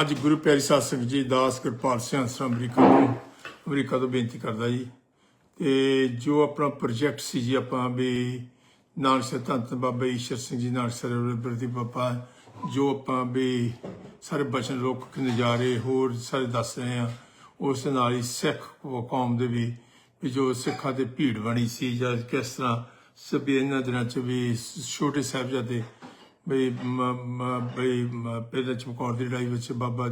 ਅੱਜ ਗੁਰੂ ਪਿਆਰੀ ਸਾਧ ਸੰਗਤ ਜੀ ਦਾਸ ਕਿਰਪਾਲ ਸਿੰਘ ਸ੍ਰ ਅਮਰੀਕਾ ਤੋਂ ਅਮਰੀਕਾ ਤੋਂ ਬੇਨਤੀ ਕਰਦਾ ਜੀ। ਤੇ ਜੋ ਆਪਣਾ ਪ੍ਰੋਜੈਕਟ ਸੀ ਜੀ ਆਪਾਂ ਵੀ ਨਾਨਕ ਸਤੰਤ ਬਾਬਾ ਈਸ਼ਰ ਸਿੰਘ ਜੀ ਨਾਨਕ ਸਰਵਰ ਬਾਬਾ, ਜੋ ਆਪਾਂ ਵੀ ਸਾਰੇ ਬਚਨ ਲੋਕ ਨਜ਼ਾਰੇ ਹੋਰ ਸਾਰੇ ਦੱਸ ਰਹੇ ਆ ਉਸ ਦੇ ਨਾਲ ਹੀ ਸਿੱਖ ਕੌਮ ਦੇ ਵੀ ਵੀ ਜੋ ਸਿੱਖਾਂ ਤੇ ਭੀੜ ਬਣੀ ਸੀ ਜਾਂ ਕਿਸ ਤਰ੍ਹਾਂ, ਸਭ ਇਹਨਾਂ ਦਿਨਾਂ ਚ ਵੀ ਛੋਟੇ ਸਾਹਿਬਜ਼ਾਦੇ ਬਈ ਬਈ, ਮ- ਪਹਿਲਾਂ ਚਮਕੌਰ ਦੀ ਲੜਾਈ ਵਿੱਚ ਬਾਬਾ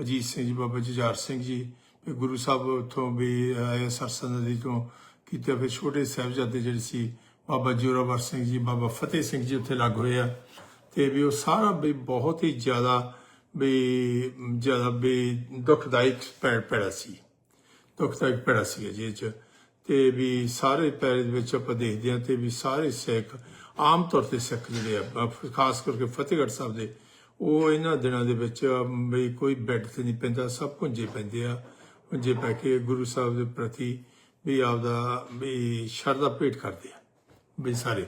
ਅਜੀਤ ਸਿੰਘ ਜੀ, ਬਾਬਾ ਜੁਝਾਰ ਸਿੰਘ ਜੀ ਵੀ ਗੁਰੂ ਸਾਹਿਬ ਉੱਥੋਂ ਵੀ ਆਏ ਸਰਸਾ ਨਦੀ ਤੋਂ ਕੀਤੇ ਫਿਰ ਛੋਟੇ ਸਾਹਿਬਜ਼ਾਦੇ ਜਿਹੜੇ ਸੀ, ਬਾਬਾ ਜੋਰਾਵਰ ਸਿੰਘ ਜੀ, ਬਾਬਾ ਫਤਿਹ ਸਿੰਘ ਜੀ ਉੱਥੇ ਲੱਗ ਹੋਏ ਆ। ਤੇ ਵੀ ਉਹ ਸਾਰਾ ਵੀ ਬਹੁਤ ਹੀ ਜ਼ਿਆਦਾ ਵੀ ਜ਼ਿਆਦਾ ਵੀ ਦੁਖਦਾਇਕ ਪੈ ਪੈੜਾ ਸੀ। ਦੁਖਦਾਇਕ ਪੈੜਾ ਸੀ ਜੀ ਚ। ਤੇ ਵੀ ਸਾਰੇ ਪੈਰੇ ਦੇ ਵਿੱਚ ਆਪਾਂ ਦੇਖਦੇ ਹਾਂ ਤੇ ਵੀ ਸਾਰੇ ਸਿੱਖ ਆਮ ਤੌਰ ਤੇ ਸਿੱਖ ਜਿਹੜੇ ਆ ਖਾਸ ਕਰਕੇ ਫਤਿਹਗੜ੍ਹ ਸਾਹਿਬ ਦੇ ਉਹ ਇਹਨਾਂ ਦਿਨਾਂ ਦੇ ਵਿੱਚ ਵੀ ਕੋਈ ਬੈੱਡ ਤੇ ਨਹੀਂ ਪੈਂਦਾ ਸਭ ਪੁੰਜੇ ਪੈਂਦੇ ਆ। ਪੁੰਜੇ ਪੈ ਕੇ ਗੁਰੂ ਸਾਹਿਬ ਦੇ ਪ੍ਰਤੀ ਵੀ ਆਪਦਾ ਵੀ ਸ਼ਰਧਾ ਭੇਟ ਕਰਦੇ ਆ ਵੀ ਸਾਰੇ।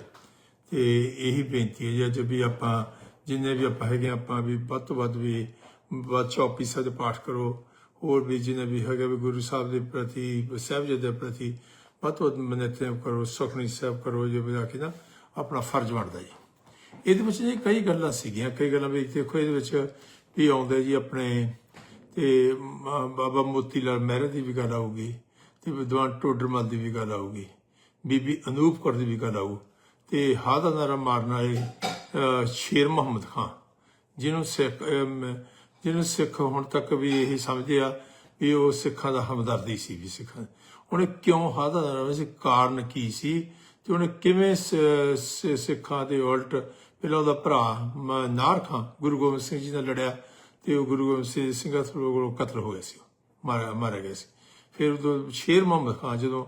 ਤੇ ਇਹੀ ਬੇਨਤੀ ਹੈ ਜੀ ਅੱਜ ਵੀ ਆਪਾਂ ਜਿੰਨੇ ਵੀ ਆਪਾਂ ਹੈਗੇ ਆ, ਆਪਾਂ ਵੀ ਵੱਧ ਤੋਂ ਵੱਧ ਵੀ ਵੱਧ ਚੌਪੀ ਸਾਹਿਬ ਪਾਠ ਕਰੋ। ਹੋਰ ਵੀ ਜਿੰਨੇ ਵੀ ਹੈਗਾ ਵੀ ਗੁਰੂ ਸਾਹਿਬ ਦੇ ਪ੍ਰਤੀ, ਸਾਹਿਬਜ਼ਾਦੇ ਦੇ ਪ੍ਰਤੀ ਵੱਧ ਤੋਂ ਵੱਧ ਮੰਨਤਾਂ ਕਰੋ ਸੁਖਨੀ ਸਾਹਿਬ ਕਰੋ, ਜੇ ਬਜਾ ਕੇ ਨਾ, ਆਪਣਾ ਫਰਜ਼ ਬਣਦਾ ਜੀ। ਇਹਦੇ ਵਿੱਚ ਜੀ ਕਈ ਗੱਲਾਂ ਸੀਗੀਆਂ, ਕਈ ਗੱਲਾਂ ਵੀ ਦੇਖੋ ਇਹਦੇ ਵਿੱਚ ਵੀ ਆਉਂਦੇ ਜੀ ਆਪਣੇ, ਤੇ ਬਾਬਾ ਮੋਤੀ ਲਾਲ ਮਹਿਰਾ ਦੀ ਵੀ ਗੱਲ ਆਊਗੀ, ਤੇ ਵਿਦਵਾਨ ਟੋਡਰਮਲ ਦੀ ਵੀ ਗੱਲ ਆਊਗੀ, ਬੀਬੀ ਅਨੂਪ ਕੌਰ ਦੀ ਵੀ ਗੱਲ ਆਊ, ਤੇ ਹਾਦਾ ਨਾਰਾ ਮਾਰਨ ਵਾਲੇ ਸ਼ੇਰ ਮੁਹੰਮਦ ਖਾਨ, ਜਿਹਨੂੰ ਸਿੱਖ ਜਿਹਨੂੰ ਸਿੱਖ ਹੁਣ ਤੱਕ ਵੀ ਇਹੀ ਸਮਝਦੇ ਆ ਵੀ ਉਹ ਸਿੱਖਾਂ ਦਾ ਹਮਦਰਦੀ ਸੀ ਵੀ ਸਿੱਖਾਂ ਉਹਨੇ ਕਿਉਂ ਹਾਦਾ ਨਾਰਾ ਸੀ? ਕਾਰਨ ਕੀ ਸੀ? ਤੇ ਉਹਨੇ ਕਿਵੇਂ ਸ- ਸਿੱਖਾਂ ਦੇ ਉਲਟ ਪਹਿਲਾਂ ਉਹਦਾ ਭਰਾ ਮ- ਨਾਰ ਖਾਂ ਗੁਰੂ ਗੋਬਿੰਦ ਸਿੰਘ ਜੀ ਨਾਲ ਲੜਿਆ ਤੇ ਉਹ ਗੁਰੂ ਗੋਬਿੰਦ ਸਿੰਘ ਸਿੰਘਾਂ ਕੋਲੋਂ ਕਤਲ ਹੋ ਗਿਆ ਸੀ। ਉਹ, ਮਾਰਿਆ ਮਾਰਿਆ ਗਿਆ ਸੀ। ਫਿਰ ਉਦੋਂ ਸ਼ੇਰ ਮੁਹੰਮਦ ਖਾਨ ਜਦੋਂ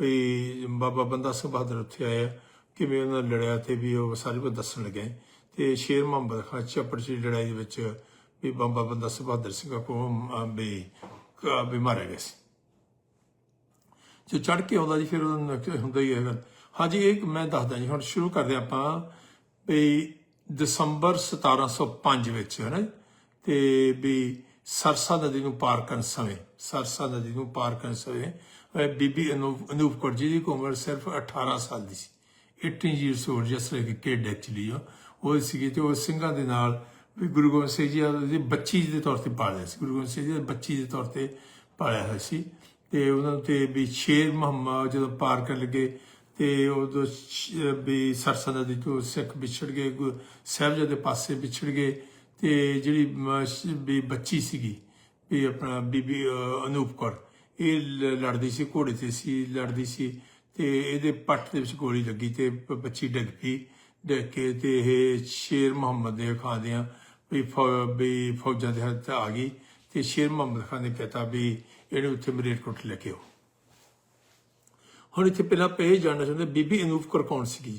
ਵੀ ਬਾਬਾ ਬੰਦਾ ਸਿੰਘ ਬਹਾਦਰ ਉੱਥੇ ਆਇਆ ਕਿਵੇਂ ਉਹਨਾਂ ਨਾਲ ਲੜਿਆ ਤੇ ਵੀ ਉਹ ਸਾਰੇ ਨੂੰ ਦੱਸਣ ਲੱਗੇ। ਤੇ ਸ਼ੇਰ ਮੁਹੰਮਦ ਖਾਨ ਚੱਪੜ ਦੀ ਲੜਾਈ ਦੇ ਵਿੱਚ ਵੀ ਬਾਬਾ ਬੰਦਾ ਸਿੰਘ ਸਿੰਘ ਕੋਲ ਵੀ ਕ- ਵੀ ਮਾਰਿਆ ਗਿਆ ਸੀ। ਜੋ ਚੜ ਕੇ ਆਉਂਦਾ ਜੀ ਫਿਰ ਉਹਦਾ ਹੁੰਦਾ ਹੀ ਹੈਗਾ। ਹਾਂਜੀ ਇਹ ਮੈਂ ਦੱਸਦਾ ਜੀ ਹੁਣ ਸ਼ੁਰੂ ਕਰਦੇ ਹਾਂ ਆਪਾਂ ਵੀ ਦਸੰਬਰ 1705 ਵਿੱਚ ਹੈ ਨਾ ਜੀ, ਤੇ ਵੀ ਸਰਸਾ ਨਦੀ ਨੂੰ ਪਾਰ ਕਰਨ ਸਮੇਂ ਸਰਸਾ ਨਦੀ ਨੂੰ ਪਾਰ ਕਰਨ ਸਮੇਂ ਬੀਬੀ ਅਨੂਪ ਅਨੂਪ ਕੌਰ ਜੀ ਦੀ ਉਮਰ ਸਿਰਫ 18 ਸਾਲ ਦੀ ਸੀ। 18 years old just like a kid actually ਉਹ ਸੀਗੀ ਤੇ ਉਹ ਸਿੰਘਾਂ ਦੇ ਨਾਲ ਵੀ ਗੁਰੂ ਗੋਬਿੰਦ ਸਿੰਘ ਜੀ ਦੀ ਬੱਚੀ ਦੇ ਤੌਰ ਤੇ ਪਾਲਿਆ ਸੀ। ਗੁਰੂ ਗੋਬਿੰਦ ਸਿੰਘ ਜੀ ਦੀ ਬੱਚੀ ਦੇ ਤੌਰ ਤੇ ਪਾਲਿਆ ਹੋਇਆ ਸੀ। ਤੇ ਉਹਨਾਂ ਤੇ ਵੀ ਸ਼ੇਰ ਮੁਹੰਮਦ ਜਦੋਂ ਪਾਰ ਕਰ ਲੱਗੇ ਤੇ ਉਦੋਂ ਵੀ ਸਰਸਾ ਨਦੀ ਤੋਂ ਸਿੱਖ ਵਿਛੜ ਗਏ, ਗੁ- ਸਾਹਿਬਜ਼ਾਦੇ ਪਾਸੇ ਵਿਛੜ ਗਏ ਤੇ ਜਿਹੜੀ ਵੀ ਬੱਚੀ ਸੀਗੀ ਵੀ ਆਪਣਾ ਬੀਬੀ ਅਨੂਪ ਕੌਰ, ਇਹ ਲੜਦੀ ਸੀ, ਘੋੜੇ ਤੇ ਸੀ, ਲੜਦੀ ਸੀ ਤੇ ਇਹਦੇ ਪੱਟ ਦੇ ਵਿੱਚ ਗੋਲੀ ਲੱਗੀ ਤੇ ਬੱਚੀ ਡਿੱਗ ਪਈ। ਡਿੱਗ ਕੇ ਤੇ ਇਹ ਸ਼ੇਰ ਮੁਹੰਮਦ ਦੇ ਖਾਂਦਿਆਂ ਵੀ ਵੀ ਫੌਜਾਂ ਦੇ ਹੱਥ ਆ ਗਈ ਤੇ ਸ਼ੇਰ ਮੁਹੰਮਦ ਖਾਨ ਨੇ ਕਹਤਾ ਵੀ ਇਹਨੂੰ ਉੱਥੇ ਮਰੀਟਕੋਟ ਲੈ ਕੇ ਆਓ। ਹੁਣ ਇੱਥੇ ਪਹਿਲਾਂ ਪੇਜ ਜਾਣਨਾ ਚਾਹੁੰਦੇ ਬੀਬੀ ਅਨੂਪ ਕੌਰ ਕੌਣ ਸੀਗੀ?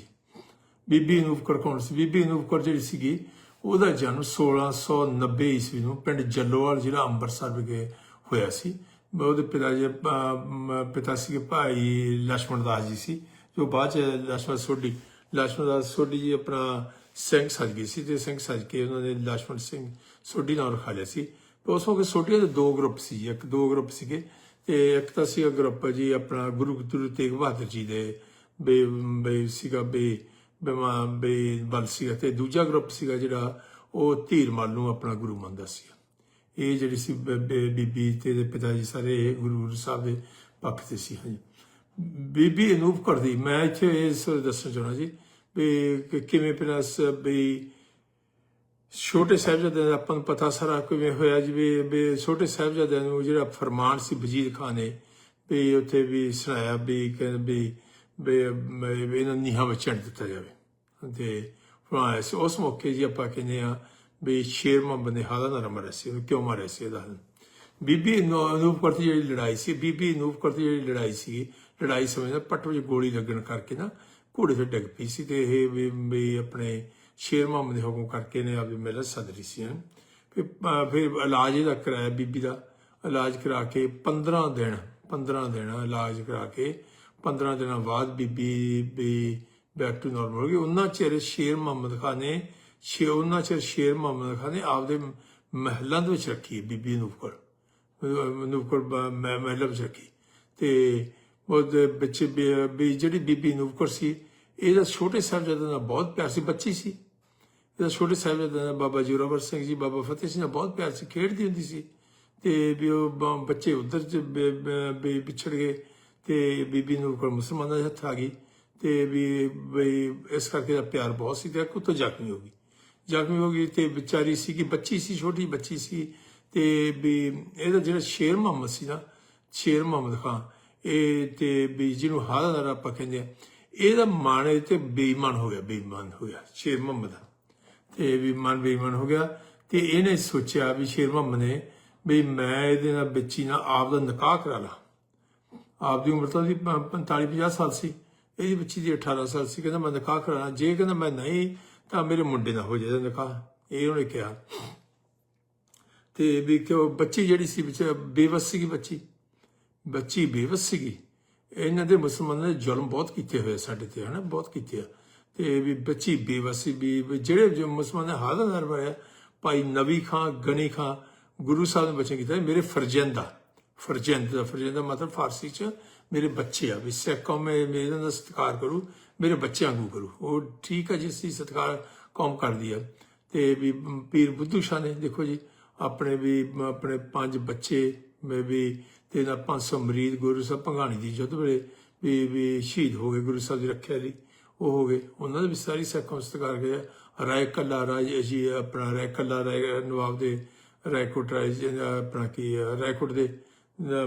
ਬੀਬੀ ਅਨੂਪ ਕੌਰ ਕੌਣ ਸੀ? ਬੀਬੀ ਅਨੂਪ ਕੌਰ ਜਿਹੜੀ ਸੀਗੀ, ਉਹਦਾ ਜਨਮ 1690 ਈਸਵੀ ਨੂੰ ਪਿੰਡ ਜੱਲੋਵਾਲ ਜ਼ਿਲ੍ਹਾ ਅੰਮ੍ਰਿਤਸਰ ਵਿਖੇ ਹੋਇਆ ਸੀ। ਉਹਦੇ ਪਿਤਾ ਜੀ ਪਿਤਾ ਸੀਗੇ ਭਾਈ ਲక్ష్మణ ਦਾਸ ਜੀ ਸੀ, ਜੋ ਬਾਅਦ ਚ ਲక్ష్మణ ਸੋਢੀ ਲక్ష్మణ ਦਾਸ ਸੋਢੀ ਜੀ ਆਪਣਾ ਸਿੰਘ ਸੱਜ ਗਈ ਸੀ ਤੇ ਸਿੰਘ ਸੱਜ ਕੇ ਉਹਨਾਂ ਨੇ ਲక్ష్మణ ਸਿੰਘ ਸੋਢੀ ਨਾਲ ਰਖਾ ਲਿਆ ਸੀ। ਉਸ ਵਕਤ ਸੋਢੀਆਂ ਦੇ ਦੋ ਗਰੁੱਪ ਸੀ, ਇੱਕ ਦੋ ਗਰੁੱਪ ਸੀਗੇ ਤੇ ਇੱਕ ਤਾਂ ਸੀਗਾ ਗਰੁੱਪ ਜੀ ਆਪਣਾ ਗੁਰੂ ਗੁਰੂ ਤੇਗ ਬਹਾਦਰ ਜੀ ਦੇ, ਬੇ ਬੇ ਸੀਗਾ, ਬੇ, ਬਿਮਾਂ, ਬੇ ਬਲ ਸੀਗਾ ਤੇ ਦੂਜਾ ਗਰੁੱਪ ਸੀਗਾ ਜਿਹੜਾ ਉਹ ਧੀਰ ਧੀਰਮਲ ਨੂੰ ਆਪਣਾ ਗੁਰੂ ਮੰਨਦਾ ਸੀ ਇਹ ਜਿਹੜੀ ਸੀ ਬੀਬੀ ਤੇ ਦੇ ਪਿਤਾ ਜੀ ਸਾਰੇ ਗੁਰੂ ਗੁਰੂ ਸਾਹਿਬ ਦੇ ਪੱਖ ਤੇ ਸੀ, ਹਾਂਜੀ। ਬੀਬੀ ਅਨੂਪ ਕਰਦੀ ਮੈਂ ਇੱਥੇ ਇਸ ਦੱਸਣਾ ਚਾਹੁੰਦਾ ਜੀ ਵੀ ਕਿਵੇਂ ਪਹਿਲਾਂ ਸ- ਵੀ ਛੋਟੇ ਸਾਹਿਬਜ਼ਾਦਿਆਂ ਦਾ ਆਪਾਂ ਨੂੰ ਪਤਾ ਸਾਰਾ ਕਿਵੇਂ ਹੋਇਆ ਜਿਵੇਂ ਵੀ ਛੋਟੇ ਸਾਹਿਬਜ਼ਾਦਿਆਂ ਨੂੰ ਜਿਹੜਾ ਫਰਮਾਨ ਸੀ ਵਜ਼ੀਰ ਖਾਨ ਨੇ, ਵੀ ਉੱਥੇ ਵੀ ਸੁਣਾਇਆ ਵੀ ਕਹਿੰਦੇ ਵੀ ਵੀ, ਵੀ- ਇਹਨਾਂ ਨੀਹਾਂ ਵਿੱਚ ਚੜ ਦਿੱਤਾ ਜਾਵੇ। ਤੇ ਫਰਮਾਇਆ ਸੀ, ਉਸ ਮੌਕੇ ਜੀ ਆਪਾਂ ਕਹਿੰਦੇ ਆ ਵੀ ਸ਼ੇਰ ਮੁਹੰਮਦ ਨੇ ਹਾਲਾ ਨਾ ਮਾਰਿਆ ਸੀ ਕਿਉਂ ਮਾਰਿਆ ਸੀ ਇਹਦਾ ਬੀਬੀ ਅਨੂ- ਅਨੂਪ ਦੀ ਜਿਹੜੀ ਲੜਾਈ ਸੀ, ਬੀਬੀ ਅਨੂਪ ਕੌਰ ਦੀ ਜਿਹੜੀ ਲੜਾਈ ਸੀ, ਲੜਾਈ ਸਮੇਂ ਨਾ ਪੱਟ ਵਿੱਚ ਗੋਲੀ ਲੱਗਣ ਕਰਕੇ ਨਾ ਘੋੜੇ ਤੇ ਡਿੱਗ ਪਈ ਸੀ ਤੇ ਇਹ ਵੀ ਆਪਣੇ ਸ਼ੇਰ ਮੁਹੰਮਦ ਦੇ ਹੁਕਮ ਕਰਕੇ ਨੇ ਆਪਦੀ ਮਿਲਤ ਸਦਰੀ ਸੀ ਫਿਰ ਫਿਰ ਇਲਾਜ ਇਹਦਾ ਕਰਾਇਆ ਬੀਬੀ ਦਾ। ਇਲਾਜ ਕਰਾ ਕੇ 15 ਦਿਨ 15 ਦਿਨ ਇਲਾਜ ਕਰਾ ਕੇ 15 ਦਿਨਾਂ ਬਾਅਦ ਬੀਬੀ ਵੀ ਬੈਕ ਟੂ ਨਾਰਮਲ ਹੋ ਗਈ। ਉਹਨਾਂ ਚਿਰ ਸ਼ੇਰ ਮੁਹੰਮਦ ਖਾਨ ਨੇ ਸ਼ੇ ਉਹਨਾਂ ਚਿਰ ਸ਼ੇਰ ਮੁਹੰਮਦ ਖਾਨ ਨੇ ਆਪਦੇ ਮਹਿਲਾਂ ਦੇ ਵਿੱਚ ਰੱਖੀ ਬੀਬੀ ਨੂਪਕਰ ਨੂਪਕਰ ਮਹਿਲਾ ਵਿੱਚ ਰੱਖੀ। ਤੇ ਉਹਦੇ ਬੱਚੇ ਵੀ- ਵੀ ਜਿਹੜੀ ਬੀਬੀ ਨੂਪਕਰ ਸੀ, ਇਹਦਾ ਛੋਟੇ ਸਾਹਿਬਜ਼ਾਦੇ ਨਾਲ ਬਹੁਤ ਪਿਆਰ ਸੀ, ਬੱਚੀ ਸੀ। ਇਹਦਾ ਛੋਟੇ ਸਾਹਿਬਜ਼ਾਦੇ ਨਾਲ ਬਾਬਾ ਜੋਰਾਵਰ ਸਿੰਘ ਜੀ, ਬਾਬਾ ਫਤਿਹ ਸਿੰਘ ਨਾਲ ਬਹੁਤ ਪਿਆਰ ਸੀ, ਖੇਡਦੀ ਹੁੰਦੀ ਸੀ। ਤੇ ਵੀ ਉਹ ਬ- ਬੱਚੇ ਉਧਰ ਚ ਵੀ ਵਿਛੜ ਗਏ ਤੇ ਬੀਬੀ ਨੂਪਕਰ ਮੁਸਲਮਾਨਾਂ ਦੇ ਹੱਥ ਆ ਗਈ ਤੇ ਵੀ ਬਈ ਇਸ ਕਰਕੇ ਦਾ ਪਿਆਰ ਬਹੁਤ ਸੀ ਤੇ ਕੁੱਤੋਂ ਜ਼ਖਮੀ ਹੋ ਗਈ। ਜ਼ਖਮੀ ਹੋ ਗਈ ਤੇ ਵਿਚਾਰੀ ਸੀ ਕਿ ਬੱਚੀ ਸੀ, ਛੋਟੀ ਬੱਚੀ ਸੀ ਤੇ ਵੀ ਇਹਦਾ ਜਿਹੜਾ ਸ਼ੇਰ ਮੁਹੰਮਦ ਸੀ ਨਾ, ਸ਼ੇਰ ਮੁਹੰਮਦ ਖਾਨ ਇਹ ਤੇ ਵੀ ਜਿਹਨੂੰ ਹਾਦਾਰ ਆਪਾਂ ਕਹਿੰਦੇ ਆ, ਇਹਦਾ ਮਾਣੇ ਤੇ ਬੇਈਮਾਨ ਹੋ ਗਿਆ, ਬੇਈਮਾਨ ਹੋ ਗਿਆ, ਸ਼ੇਰ ਮੁਹੰਮਦ ਦਾ। ਤੇ ਵੀ ਮਨ ਬੇਈਮਾਨ ਹੋ ਗਿਆ, ਤੇ ਇਹਨੇ ਸੋਚਿਆ ਵੀ ਸ਼ੇਰ ਮੁਹੰਮਦ ਨੇ ਵੀ ਮੈਂ ਇਹਦੇ ਨਾਲ ਬੱਚੀ ਨਾਲ ਆਪ ਦਾ ਨਿਕਾਹ ਕਰਾ ਲਾ। ਆਪ ਦੀ ਉਮਰ ਤਾਂ ਉਹਦੀ 45 50 ਸਾਲ ਸੀ, ਇਹਦੀ ਬੱਚੀ ਦੀ 18 ਸਾਲ ਸੀ, ਕਹਿੰਦਾ ਮੈਂ ਨਿਕਾਹ ਕਰਾਣਾ ਜੇ ਕਹਿੰਦਾ ਮੈਂ ਨਹੀਂ, ਤਾਂ ਮੇਰੇ ਮੁੰਡੇ ਦਾ ਹੋ ਜਾਏਗਾ ਨਿਕਾਹ। ਇਹ ਉਹਨੇ ਕਿਹਾ। ਤੇ ਵੀ ਕਿ ਬੱਚੀ ਜਿਹੜੀ ਸੀ, ਵਿੱਚ ਬੇਵਸ ਸੀਗੀ ਬੱਚੀ ਬੱਚੀ ਬੇਵਸ ਸੀਗੀ। ਇਹਨਾਂ ਦੇ ਮੁਸਲਮਾਨਾਂ ਨੇ ਜ਼ੁਲਮ ਬਹੁਤ ਕੀਤੇ ਹੋਏ ਆ ਸਾਡੇ ਤੇ, ਹਨਾ? ਬਹੁਤ ਕੀਤੇ ਆ। ਤੇ ਵੀ ਬੱਚੀ ਬੇਵਸ ਸੀ, ਵੀ ਜਿਹੜੇ ਜੋ ਮੁਸਲਮਾਨ ਨੇ ਹਾਜ਼ਰ ਹੋਇਆ, ਭਾਈ ਨਵੀ ਖਾਂ, ਗਨੀ ਖਾਂ, ਗੁਰੂ ਸਾਹਿਬ ਨੇ ਬਚਨ ਕੀਤਾ, ਮੇਰੇ ਫਰਜ਼ੰਦ ਦਾ ਫਰਜ਼ੰਦ ਦਾ ਫਰਜ਼ੰਦ ਦਾ ਮਤਲਬ ਫਾਰਸੀ ਚ ਮੇਰੇ ਬੱਚੇ ਆ, ਵੀ ਸਿੱਖ ਕੌਮ ਮੇ ਮੇਰੇ ਦਾ ਸਤਿਕਾਰ ਕਰੂ, ਮੇਰੇ ਬੱਚਿਆਂ ਨੂੰ ਕਰੂ। ਉਹ ਠੀਕ ਹੈ ਜਿਸ ਦੀ ਸਤਿਕਾਰ ਕੌਮ ਕਰਦੀ ਆ। ਤੇ ਵੀ ਪੀਰ ਬੁੱਧੂ ਸ਼ਾਹ ਨੇ, ਦੇਖੋ ਜੀ, ਆਪਣੇ ਵੀ, ਆਪਣੇ ਪੰਜ ਬੱਚੇ, ਮੈਂ ਵੀ ਤੇ ਨਾਲ 500 ਮਰੀਦ ਗੁਰੂ ਸਾਹਿਬ ਭੰਗਾਣੀ ਦੀ ਜਦ ਵੇਲੇ ਵੀ ਵੀ ਸ਼ਹੀਦ ਹੋ ਗਏ ਗੁਰੂ ਸਾਹਿਬ ਦੀ ਰੱਖਿਆ ਲਈ। ਉਹ ਹੋ ਗਏ। ਉਹਨਾਂ ਦੇ ਵੀ ਸਾਰੀ ਸਿੱਖਾਂ ਸਤਿਕਾਰ ਗਿਆ ਰਾਏ ਕੱਲਾ ਰਾਜ ਜੀ ਆਪਣਾ ਰਾਏ ਕੱਲਾ ਰਾਏ ਨਵਾਬ ਦੇ ਰਾਏਕੋਟ ਰਾਏ ਆਪਣਾ ਕੀ ਆ, ਰਾਏਕੋਟ ਦੇ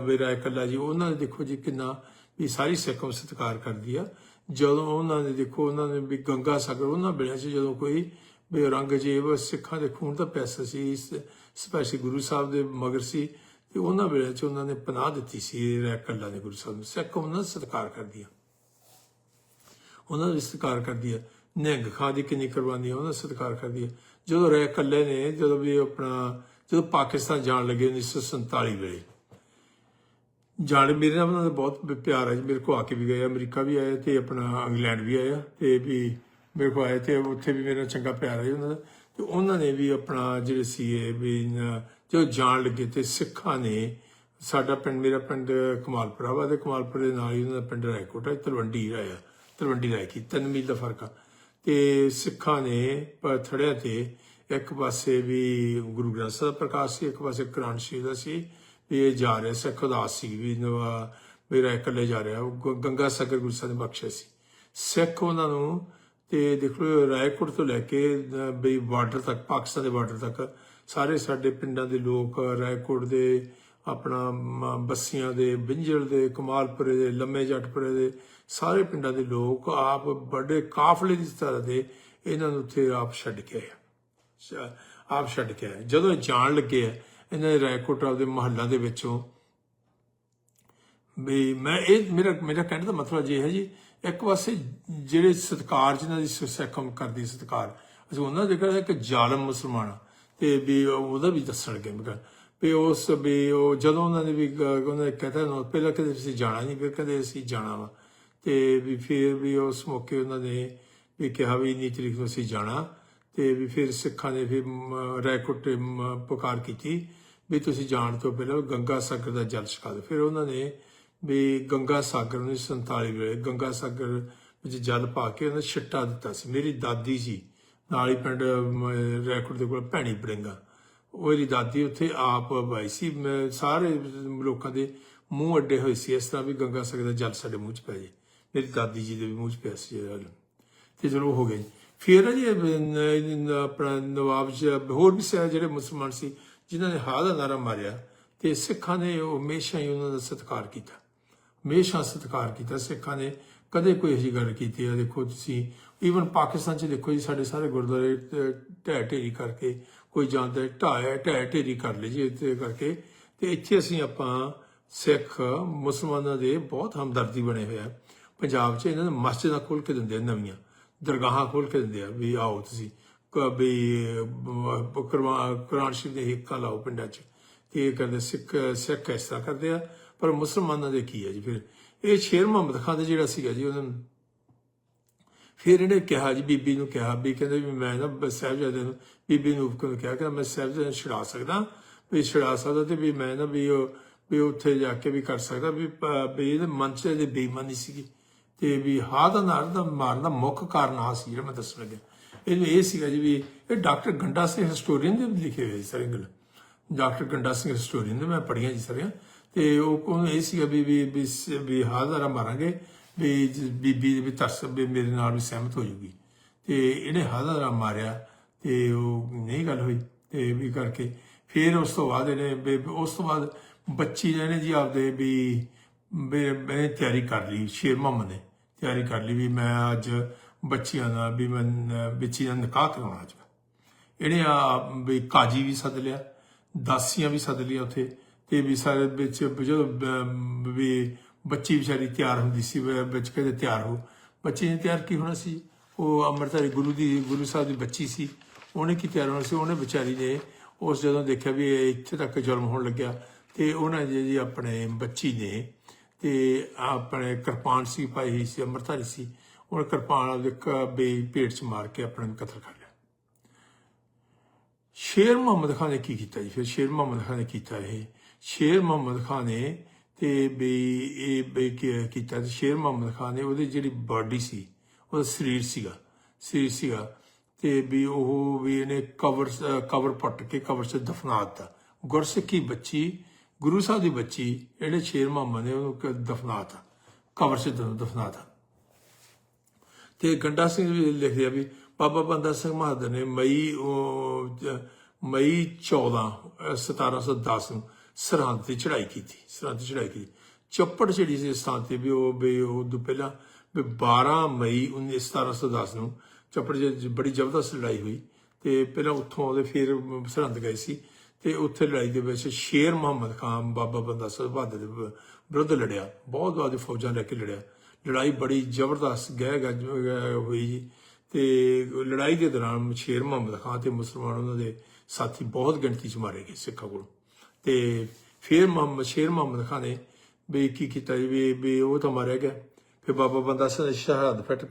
ਵੀ ਰਾਏ ਕੱਲਾ ਜੀ ਉਹਨਾਂ ਨੇ ਦੇਖੋ ਜੀ ਕਿੰਨਾ ਵੀ ਸਾਰੀ ਸਿੱਖਾਂ ਸਤਿਕਾਰ ਕਰਦੀ ਆ। ਜਦੋਂ ਉਹਨਾਂ ਨੇ ਦੇਖੋ ਉਹਨਾਂ ਨੇ ਵੀ ਗੰਗਾ ਸਾਗਰ ਉਹਨਾਂ ਵੇਲੇ ਚ ਜਦੋਂ ਕੋਈ ਵੀ ਔਰੰਗਜ਼ੇਬ ਸਿੱਖਾਂ ਦੇ ਖੂਨ ਦਾ ਪੈਸਾ ਸੀ ਸਪੈਸ਼ਲ ਗੁਰੂ ਸਾਹਿਬ ਦੇ ਮਗਰ ਸੀ। ਤੇ ਉਹਨਾਂ ਵੇਲੇ ਚ ਉਹਨਾਂ ਨੇ ਪਨਾਹ ਦਿੱਤੀ ਸੀ ਰਾਏ ਕੱਲਾ ਨੇ ਗੁਰੂ ਸਾਹਿਬ ਨੂੰ। ਸਿੱਖ ਉਹਨਾਂ ਦਾ ਸਤਿਕਾਰ ਕਰਦੀ ਆ ਉਹਨਾਂ ਦਾ ਵੀ ਸਤਿਕਾਰ ਕਰਦੀ ਹੈ ਨਿਹੰਗ ਖਾਂ ਦੀ ਕਿੰਨੀ ਕੁਰਬਾਨੀ ਹੈ ਉਹਨਾਂ ਦਾ ਸਤਿਕਾਰ ਕਰਦੀ ਹੈ ਜਦੋਂ ਰਹਿ ਕੱਲੇ ਨੇ, ਜਦੋਂ ਵੀ ਆਪਣਾ, ਜਦੋਂ ਪਾਕਿਸਤਾਨ ਜਾਣ ਲੱਗੇ 1947 ਵੇਲੇ। ਜਾਣ ਮੇਰੇ ਨਾਲ ਉਹਨਾਂ ਦਾ ਬਹੁਤ ਪਿਆਰ ਹੈ। ਜੀ ਮੇਰੇ ਕੋ ਆ ਕੇ ਵੀ ਗਏ, ਅਮਰੀਕਾ ਵੀ ਆਏ ਤੇ ਆਪਣਾ ਇੰਗਲੈਂਡ ਵੀ ਆਇਆ ਤੇ ਵੀ ਮੇਰੇ ਕੋ ਆਏ ਤੇ ਉੱਥੇ ਵੀ ਮੇਰਾ ਚੰਗਾ ਪਿਆਰ ਹੈ ਜੀ ਉਹਨਾਂ ਦਾ। ਤੇ ਉਹਨਾਂ ਨੇ ਵੀ ਆਪਣਾ ਜਿਹੜੇ ਸੀ ਵੀ ਨ- ਜਦੋਂ ਜਾਣ ਲੱਗੇ ਤੇ ਸਿੱਖਾਂ ਨੇ, ਸਾਡਾ ਪਿੰਡ, ਮੇਰਾ ਪਿੰਡ ਕਮਾਲਪੁਰਾ ਵਾ ਤੇ ਕਮਾਲਪੁਰ ਦੇ ਨਾਲ ਹੀ ਉਹਨਾਂ ਦਾ ਪਿੰਡ ਰਾਏਕੋਟ ਹੈ ਤਲਵੰਡੀ ਰਾਇਆ ਤਲਵੰਡੀ ਰਾਏ ਕੀ, ਤਿੰਨ ਮੀਲ ਦਾ ਫ਼ਰਕ ਆ। ਤੇ ਸਿੱਖਾਂ ਨੇ ਪਥੜਿਆਂ ਤੇ ਇੱਕ ਪਾਸੇ ਵੀ ਗੁਰੂ ਗ੍ਰੰਥ ਸਾਹਿਬ ਦਾ ਪ੍ਰਕਾਸ਼ ਸੀ, ਇੱਕ ਪਾਸੇ ਕੁਰਾਨ ਸ਼ਰੀਫ ਦਾ ਸੀ, ਵੀ ਇਹ ਜਾ ਰਿਹਾ ਸਿੱਖ ਉਦਾਸ ਸੀ ਵੀ ਨਵਾ ਮੇਰਾ ਇਕੱਲੇ ਜਾ ਰਿਹਾ, ਉਹ ਗ- ਗੰਗਾ ਸਾਗਰ ਗੁਰੂ ਸਾਹਿਬ ਨੇ ਬਖਸ਼ਿਆ ਸੀ। ਸਿੱਖ ਉਹਨਾਂ ਨੂੰ ਤੇ ਦੇਖ ਲਓ ਰਾਏਕੋਟ ਤੋਂ ਲੈ ਕੇ ਬਈ ਬਾਰਡਰ ਤੱਕ, ਪਾਕਿਸਤਾਨ ਦੇ ਬਾਰਡਰ ਤੱਕ, ਸਾਰੇ ਸਾਡੇ ਪਿੰਡਾਂ ਦੇ ਲੋਕ ਰਾਏਕੋਟ ਦੇ, ਆਪਣਾ ਬੱਸੀਆਂ ਦੇ, ਬਿੰਜਲ ਦੇ, ਕਮਾਲਪੁਰੇ ਦੇ, ਲੰਮੇ ਜੱਟਪੁਰੇ ਦੇ, ਸਾਰੇ ਪਿੰਡਾਂ ਦੇ ਲੋਕ ਆਪ ਵੱਡੇ ਕਾਫਲੇ ਦੀ ਤਰ੍ਹਾਂ ਦੇ ਇਹਨਾਂ ਨੂੰ ਉੱਥੇ ਆਪ ਛੱਡ ਕੇ ਆਏ ਆਪ ਛੱਡ ਕੇ ਆਏ। ਜਦੋਂ ਇਹ ਜਾਣ ਲੱਗੇ ਆ, ਇਹਨਾਂ ਦੇ ਰਾਏਕੋਟ ਦੇ ਮਹੱਲਾਂ ਦੇ ਵਿੱਚੋਂ ਵੀ ਮੈਂ ਇਹ, ਮੇਰਾ ਮੇਰਾ ਕਹਿਣ ਦਾ ਮਤਲਬ ਇਹ ਹੈ ਜੀ ਇੱਕ ਪਾਸੇ ਜਿਹੜੇ ਸਤਕਾਰ ਜਿਨ੍ਹਾਂ ਦੀ ਸਿੱਖਮ ਕਰਦੀ ਸਤਕਾਰ ਅਸੀਂ ਉਹਨਾਂ ਦੇ ਕਹਿੰਦੇ ਕਿ ਜ਼ਾਲਮ ਮੁਸਲਮਾਨ ਆ, ਤੇ ਵੀ ਉਹਦਾ ਵੀ ਦੱਸਣਗੇ ਮੈਂ ਕਿਹਾ ਵੀ ਉਸ ਵੀ ਉਹ ਜਦੋਂ ਉਹਨਾਂ ਨੇ ਵੀ ਉਹਨਾਂ ਨੇ ਕਹਤਾ ਨਾ ਪਹਿਲਾਂ ਕਦੇ ਅਸੀਂ ਜਾਣਾ ਨਹੀਂ ਫਿਰ ਕਦੇ ਅਸੀਂ ਜਾਣਾ ਵਾ। ਤੇ ਵੀ ਫਿਰ ਵੀ ਉਸ ਮੌਕੇ ਉਹਨਾਂ ਨੇ ਵੀ ਕਿਹਾ ਵੀ ਇੰਨੀ ਤਰੀਕ ਨੂੰ ਅਸੀਂ ਜਾਣਾ। ਤੇ ਵੀ ਫਿਰ ਸਿੱਖਾਂ ਨੇ ਫਿਰ ਮ- ਰਾਏਕੋਟ ਪੁਕਾਰ ਕੀਤੀ ਵੀ ਤੁਸੀਂ ਜਾਣ ਤੋਂ ਪਹਿਲਾਂ ਗੰਗਾ ਸਾਗਰ ਦਾ ਜਲ ਛਕਾ ਦਿਓ। ਫਿਰ ਉਹਨਾਂ ਨੇ ਵੀ ਗੰਗਾ ਸਾਗਰ ਨੂੰ 47 ਵੇਲੇ ਗੰਗਾ ਸਾਗਰ ਵਿੱਚ ਜਲ ਪਾ ਕੇ ਉਹਨੇ ਛਿੱਟਾ ਦਿੱਤਾ ਸੀ। ਮੇਰੀ ਦਾਦੀ ਜੀ ਨਾਲ ਹੀ ਪਿੰਡ ਮ, ਰੈਕੋਰਡ ਦੇ ਕੋਲ ਭੈਣੀ ਬੜਿੰਗਾ। ਉਹਦੀ ਦਾਦੀ ਉੱਥੇ ਆਪ ਬਾਈ ਸੀ। ਮੈਂ ਸਾਰੇ ਲੋਕਾਂ ਦੇ ਮੂੰਹ ਅੱਡੇ ਹੋਏ ਸੀ ਇਸ ਤਰ੍ਹਾਂ ਵੀ ਗੰਗਾ ਸਾਗਰ ਦਾ ਜਲ ਸਾਡੇ ਮੂੰਹ 'ਚ ਪੈ ਜੇ। ਮੇਰੀ ਦਾਦੀ ਜੀ ਦੇ ਵੀ ਮੂੰਹ 'ਚ ਪਿਆ ਸੀ ਇਹ ਜਲ। ਤੇ ਚਲੋ ਹੋ ਗਏ। ਫਿਰ ਜੀ ਆਪਣਾ ਨਵਾਬ ਜੀ ਹੋਰ ਵੀ ਸਾਰੇ ਜਿਹੜੇ ਮੁਸਲਮਾਨ ਸੀ ਜਿਨ੍ਹਾਂ ਨੇ ਹਾਂ ਦਾ ਨਾਰਾ ਮਾਰਿਆ ਤੇ ਸਿੱਖਾਂ ਨੇ ਉਹ ਹਮੇਸ਼ਾ ਹੀ ਉਹਨਾਂ ਦਾ ਸਤਿਕਾਰ ਕੀਤਾ। ਹਮੇਸ਼ਾ ਸਤਿਕਾਰ ਕੀਤਾ ਸਿੱਖਾਂ ਨੇ, ਕਦੇ ਕੋਈ ਅਜਿਹੀ ਗੱਲ ਕੀਤੀ ਆ, ਦੇਖੋ ਤੁਸੀਂ ਈਵਨ ਪਾਕਿਸਤਾਨ 'ਚ ਦੇਖੋ ਜੀ, ਸਾਡੇ ਸਾਰੇ ਗੁਰਦੁਆਰੇ ਢਹਿ ਢੇਰੀ ਕਰਕੇ, ਕੋਈ ਜਾਂਦਾ, ਢਾਇਆ, ਢਹਿ ਢੇਰੀ ਕਰ ਲਈ ਜੀ, ਇੱਥੇ ਕਰਕੇ। ਤੇ ਇੱਥੇ ਅਸੀਂ ਆਪਾਂ ਸਿੱਖ ਮੁਸਲਮਾਨਾਂ ਦੇ ਬਹੁਤ ਹਮਦਰਦੀ ਬਣੇ ਹੋਏ ਆ। ਪੰਜਾਬ 'ਚ ਇਹਨਾਂ ਨੇ ਮਸਜਿਦਾਂ ਖੋਲ ਕੇ ਦਿੰਦੇ ਆ ਨਵੀਆਂ, ਦਰਗਾਹਾਂ ਖੋਲ ਕੇ ਦਿੰਦੇ ਆ, ਵੀ ਆਓ ਤੁਸੀਂ, ਕ- ਵੀ ਕੁਰਬਾਨ ਕੁਰਾਨ ਸ਼ਰੀਫ ਦੇ ਹਿੱਕਾ ਲਾਓ ਪਿੰਡਾਂ 'ਚ। ਤੇ ਇਹ ਕਰਦੇ ਸਿੱਖ ਸਿੱਖ ਇਸ ਤਰ੍ਹਾਂ ਕਰਦੇ ਆ। ਪਰ ਮੁਸਲਮਾਨਾਂ ਦੇ ਕੀ ਹੈ ਜੀ? ਫਿਰ ਇਹ ਸ਼ੇਰ ਮੁਹੰਮਦ ਖਾਨ ਦਾ ਜਿਹੜਾ ਸੀਗਾ ਜੀ, ਉਹਨਾਂ ਨੂੰ ਫਿਰ ਇਹਨੇ ਕਿਹਾ ਜੀ, ਬੀਬੀ ਨੂੰ ਕਿਹਾ ਵੀ ਕਹਿੰਦੇ ਵੀ ਮੈਂ ਨਾ ਬ- ਸਾਹਿਬਜ਼ਾਦੇ ਨੂੰ, ਬੀਬੀ ਨੂੰ ਹੁਕਮ ਕਿਹਾ ਕਿ ਮੈਂ ਸਾਹਿਬਜ਼ਾਦੇ ਨੂੰ ਛੁਡਾ ਸਕਦਾ, ਵੀ ਛੁਡਾ ਸਕਦਾ ਤੇ ਵੀ ਮੈਂ ਨਾ ਵੀ ਉਹ, ਵੀ ਉੱਥੇ ਜਾ ਕੇ ਵੀ ਕਰ ਸਕਦਾ, ਵੀ ਵੀ ਇਹਦੇ ਮਨ 'ਚ ਇਹਦੇ ਬੇਈਮਾਨੀ ਸੀਗੀ ਤੇ ਵੀ ਹਾਂ ਦਾ ਨਾਰ ਦਾ ਮਾਰਨ ਦਾ ਮੁੱਖ ਕਾਰਨ ਆ ਸੀ ਜਿਹੜਾ ਮੈਂ ਦੱਸਣ ਲੱਗਿਆ। ਇਹਨੂੰ ਇਹ ਸੀਗਾ ਜੀ ਵੀ ਇਹ ਡਾਕਟਰ ਗੰਡਾ ਸਿੰਘ ਹਿਸਟੋਰੀਅਨ ਦੇ ਲਿਖੇ ਹੋਏ ਸਾਰੇ ਗੱਲ ਡਾਕਟਰ ਗੰਡਾ ਸਿੰਘ ਹਿਸਟੋਰੀਅਨ ਦੇ ਮੈਂ ਪੜ੍ਹੀਆਂ ਜੀ ਸਾਰੀਆਂ। ਤੇ ਉਹ ਕੋਲ ਇਹ ਸੀਗਾ ਵੀ ਵੀ ਵੀ ਸ- ਮਾਰਾਂਗੇ ਵੀ ਜ- ਬੀਬੀ ਵੀ ਤਰਸ ਵੀ ਮੇਰੇ ਨਾਲ ਵੀ ਸਹਿਮਤ ਹੋ ਜੂਗੀ। ਤੇ ਇਹਨੇ ਹਾਜ਼ਰਾ ਮਾਰਿਆ ਤੇ ਉਹ ਨਹੀਂ ਗੱਲ ਹੋਈ ਤੇ ਵੀ ਕਰਕੇ ਫਿਰ ਉਸ ਤੋਂ ਬਾਅਦ ਇਹਨੇ ਵੀ- ਉਸ ਤੋਂ ਬਾਅਦ ਬੱਚੀ ਨੇ ਜੀ ਆਪਦੇ ਵੀ ਵੀ ਮੈਂ ਤਿਆਰੀ ਕਰ ਲਈ ਸ਼ੇਰ ਮੁਹੰਮਦ ਨੇ ਤਿਆਰੀ ਕਰ ਲਈ ਵੀ ਮੈਂ ਅੱਜ ਬੱਚੀਆਂ ਦਾ ਵੀ ਮੈਂ ਅਹ, ਬੱਚੀ ਦਾ ਨਿਕਾਹ ਕਰਾਉਣਾ ਅੱਜ। ਇਹਨੇ ਆ ਵੀ ਕਾਜੀ ਵੀ ਸੱਦ ਲਿਆ ਦਾਸੀਆਂ ਵੀ ਸੱਦ ਲਿਆ ਉੱਥੇ। ਤੇ ਵੀ ਸਾਰੇ ਵਿੱਚ ਜਦੋਂ ਵੀ ਬੱਚੀ ਵਿਚਾਰੀ ਤਿਆਰ ਹੁੰਦੀ ਸੀ, ਵੀ, ਵਿੱਚ ਕਹਿੰਦੇ ਤਿਆਰ ਹੋ। ਬੱਚੇ ਨੇ ਤਿਆਰ ਕੀ ਹੋਣਾ ਸੀ? ਉਹ ਅੰਮ੍ਰਿਤਧਾਰੀ ਗੁਰੂ ਦੀ, ਗੁਰੂ ਸਾਹਿਬ ਦੀ ਬੱਚੀ ਸੀ। ਉਹਨੇ ਕੀ ਤਿਆਰ ਹੋਣਾ ਸੀ? ਉਹਨੇ ਵਿਚਾਰੀ ਨੇ ਉਸ ਜਦੋਂ ਦੇਖਿਆ ਵੀ ਇੱਥੇ ਤੱਕ ਜ਼ੁਲਮ ਹੋਣ ਲੱਗਿਆ, ਤੇ ਉਹਨਾਂ ਜੀ ਆਪਣੇ ਬੱਚੀ ਨੇ, ਤੇ ਆਪਣੇ ਕਿਰਪਾਨ ਸੀ ਪਾਈ ਹੋਈ ਸੀ, ਅੰਮ੍ਰਿਤਧਾਰੀ ਸੀ। ਉਹਨੇ ਕਿਰਪਾਨ ਉਹਦੇ ਕ- ਪੇਟ 'ਚ ਮਾਰ ਕੇ ਆਪਣੇ ਨੂੰ ਕਤਲ ਕਰ ਲਿਆ। ਸ਼ੇਰ ਮੁਹੰਮਦ ਖਾਨ ਨੇ ਕੀ ਕੀਤਾ ਜੀ? ਫਿਰ ਸ਼ੇਰ ਮੁਹੰਮਦ ਖਾਨ ਨੇ ਕੀਤਾ ਇਹ? ਸ਼ੇਰ ਮੁਹੰਮਦ ਖਾਨ ਨੇ ਤੇ ਵੀ ਇਹ ਵੀ ਕੀਤਾ ਸ਼ੇਰ ਮੁਹੰਮਦ ਖਾਨ ਨੇ ਉਹਦੀ ਜਿਹੜੀ ਬਾਡੀ ਸੀ, ਉਹਦਾ ਸਰੀਰ ਸੀਗਾ ਸਰੀਰ ਸੀਗਾ ਤੇ ਵੀ ਉਹ ਵੀ ਇਹਨੇ ਕਵਰ ਕਵਰ ਪੱਟ ਕੇ ਕਵਰ 'ਚ ਦਫਨਾ ਦਿੱਤਾ। ਗੁਰਸਿੱਖੀ ਬੱਚੀ, ਗੁਰੂ ਸਾਹਿਬ ਦੀ ਬੱਚੀ ਜਿਹੜੇ ਸ਼ੇਰ ਮੁਹੰਮਦ ਨੇ ਉਹਨੂੰ ਕ- ਦਫਨਾ ਦਿੱਤਾ ਕਵਰ 'ਚ ਦਫ਼ਨਾਤਾ ਦਫਨਾ ਤੇ ਗੰਡਾ ਸਿੰਘ ਵੀ ਲਿਖਦੇ ਆ ਵੀ, ਬਾਬਾ ਬੰਦਾ ਸਿੰਘ ਬਹਾਦਰ ਨੇ ਮਈ, ਉਹ, ਜ- ਮਈ 14 ਅਹ 1710 ਨੂੰ ਸਰਹੰਦ ਤੇ ਚੜ੍ਹਾਈ ਕੀਤੀ ਸਰਹੰਦ ਤੇ ਚੜ੍ਹਾਈ ਕੀਤੀ। ਚੱਪੜ ਜਿਹੜੀ ਸੀ ਇਸ ਤੇ ਵੀ ਉਹ ਵੀ ਉਹ ਤੋਂ ਪਹਿਲਾਂ ਵੀ 12 ਮਈ 19 1710 ਨੂੰ ਚੱਪੜ 'ਚ ਬੜੀ ਜ਼ਬਰਦਸਤ ਲੜਾਈ ਹੋਈ ਤੇ ਪਹਿਲਾਂ ਉੱਥੋਂ ਆਉਂਦੇ ਫਿਰ ਸਰਹੰਦ ਗਏ ਸੀ ਤੇ ਉੱਥੇ ਲੜਾਈ ਦੇ ਵਿੱਚ ਸ਼ੇਰ ਮੁਹੰਮਦ ਖਾਨ ਬਾਬਾ ਬੰਦਾ ਸਿੰਘ ਬਹਾਦਰ ਦੇ ਵਿ- ਵਿਰੁੱਧ ਲੜਿਆ। ਬਹੁਤ ਜ਼ਿਆਦਾ ਫੌਜਾਂ ਲੈ ਕੇ ਲੜਿਆ। ਲੜਾਈ ਬੜੀ ਜ਼ਬਰਦਸਤ, ਗਹਿ ਗੱਜ ਹੋਈ ਜੀ ਤੇ ਲੜਾਈ ਦੇ ਦੌਰਾਨ ਸ਼ੇਰ ਮੁਹੰਮਦ ਖਾਨ ਤੇ ਮੁਸਲਮਾਨ ਉਹਨਾਂ ਦੇ ਸਾਥੀ ਬਹੁਤ ਗਿਣਤੀ ਚ ਮਾਰੇ ਗਏ ਸਿੱਖਾਂ ਕੋਲ। ਤੇ ਫਿਰ ਮੁਹੰਮਦ ਸ਼ੇਰ ਮੁਹੰਮਦ ਖਾਨ ਨੇ ਵੀ ਕੀ ਕੀਤਾ ਜੀ, ਵੀ ਵੀ ਉਹ ਤਾਂ ਮਾਰਿਆ ਗਿਆ। ਫਿਰ ਬਾਬਾ ਬੰਦਾ ਸਿੰਘ ਨੇ ਸ਼ਹਾਦਤ ਫਟ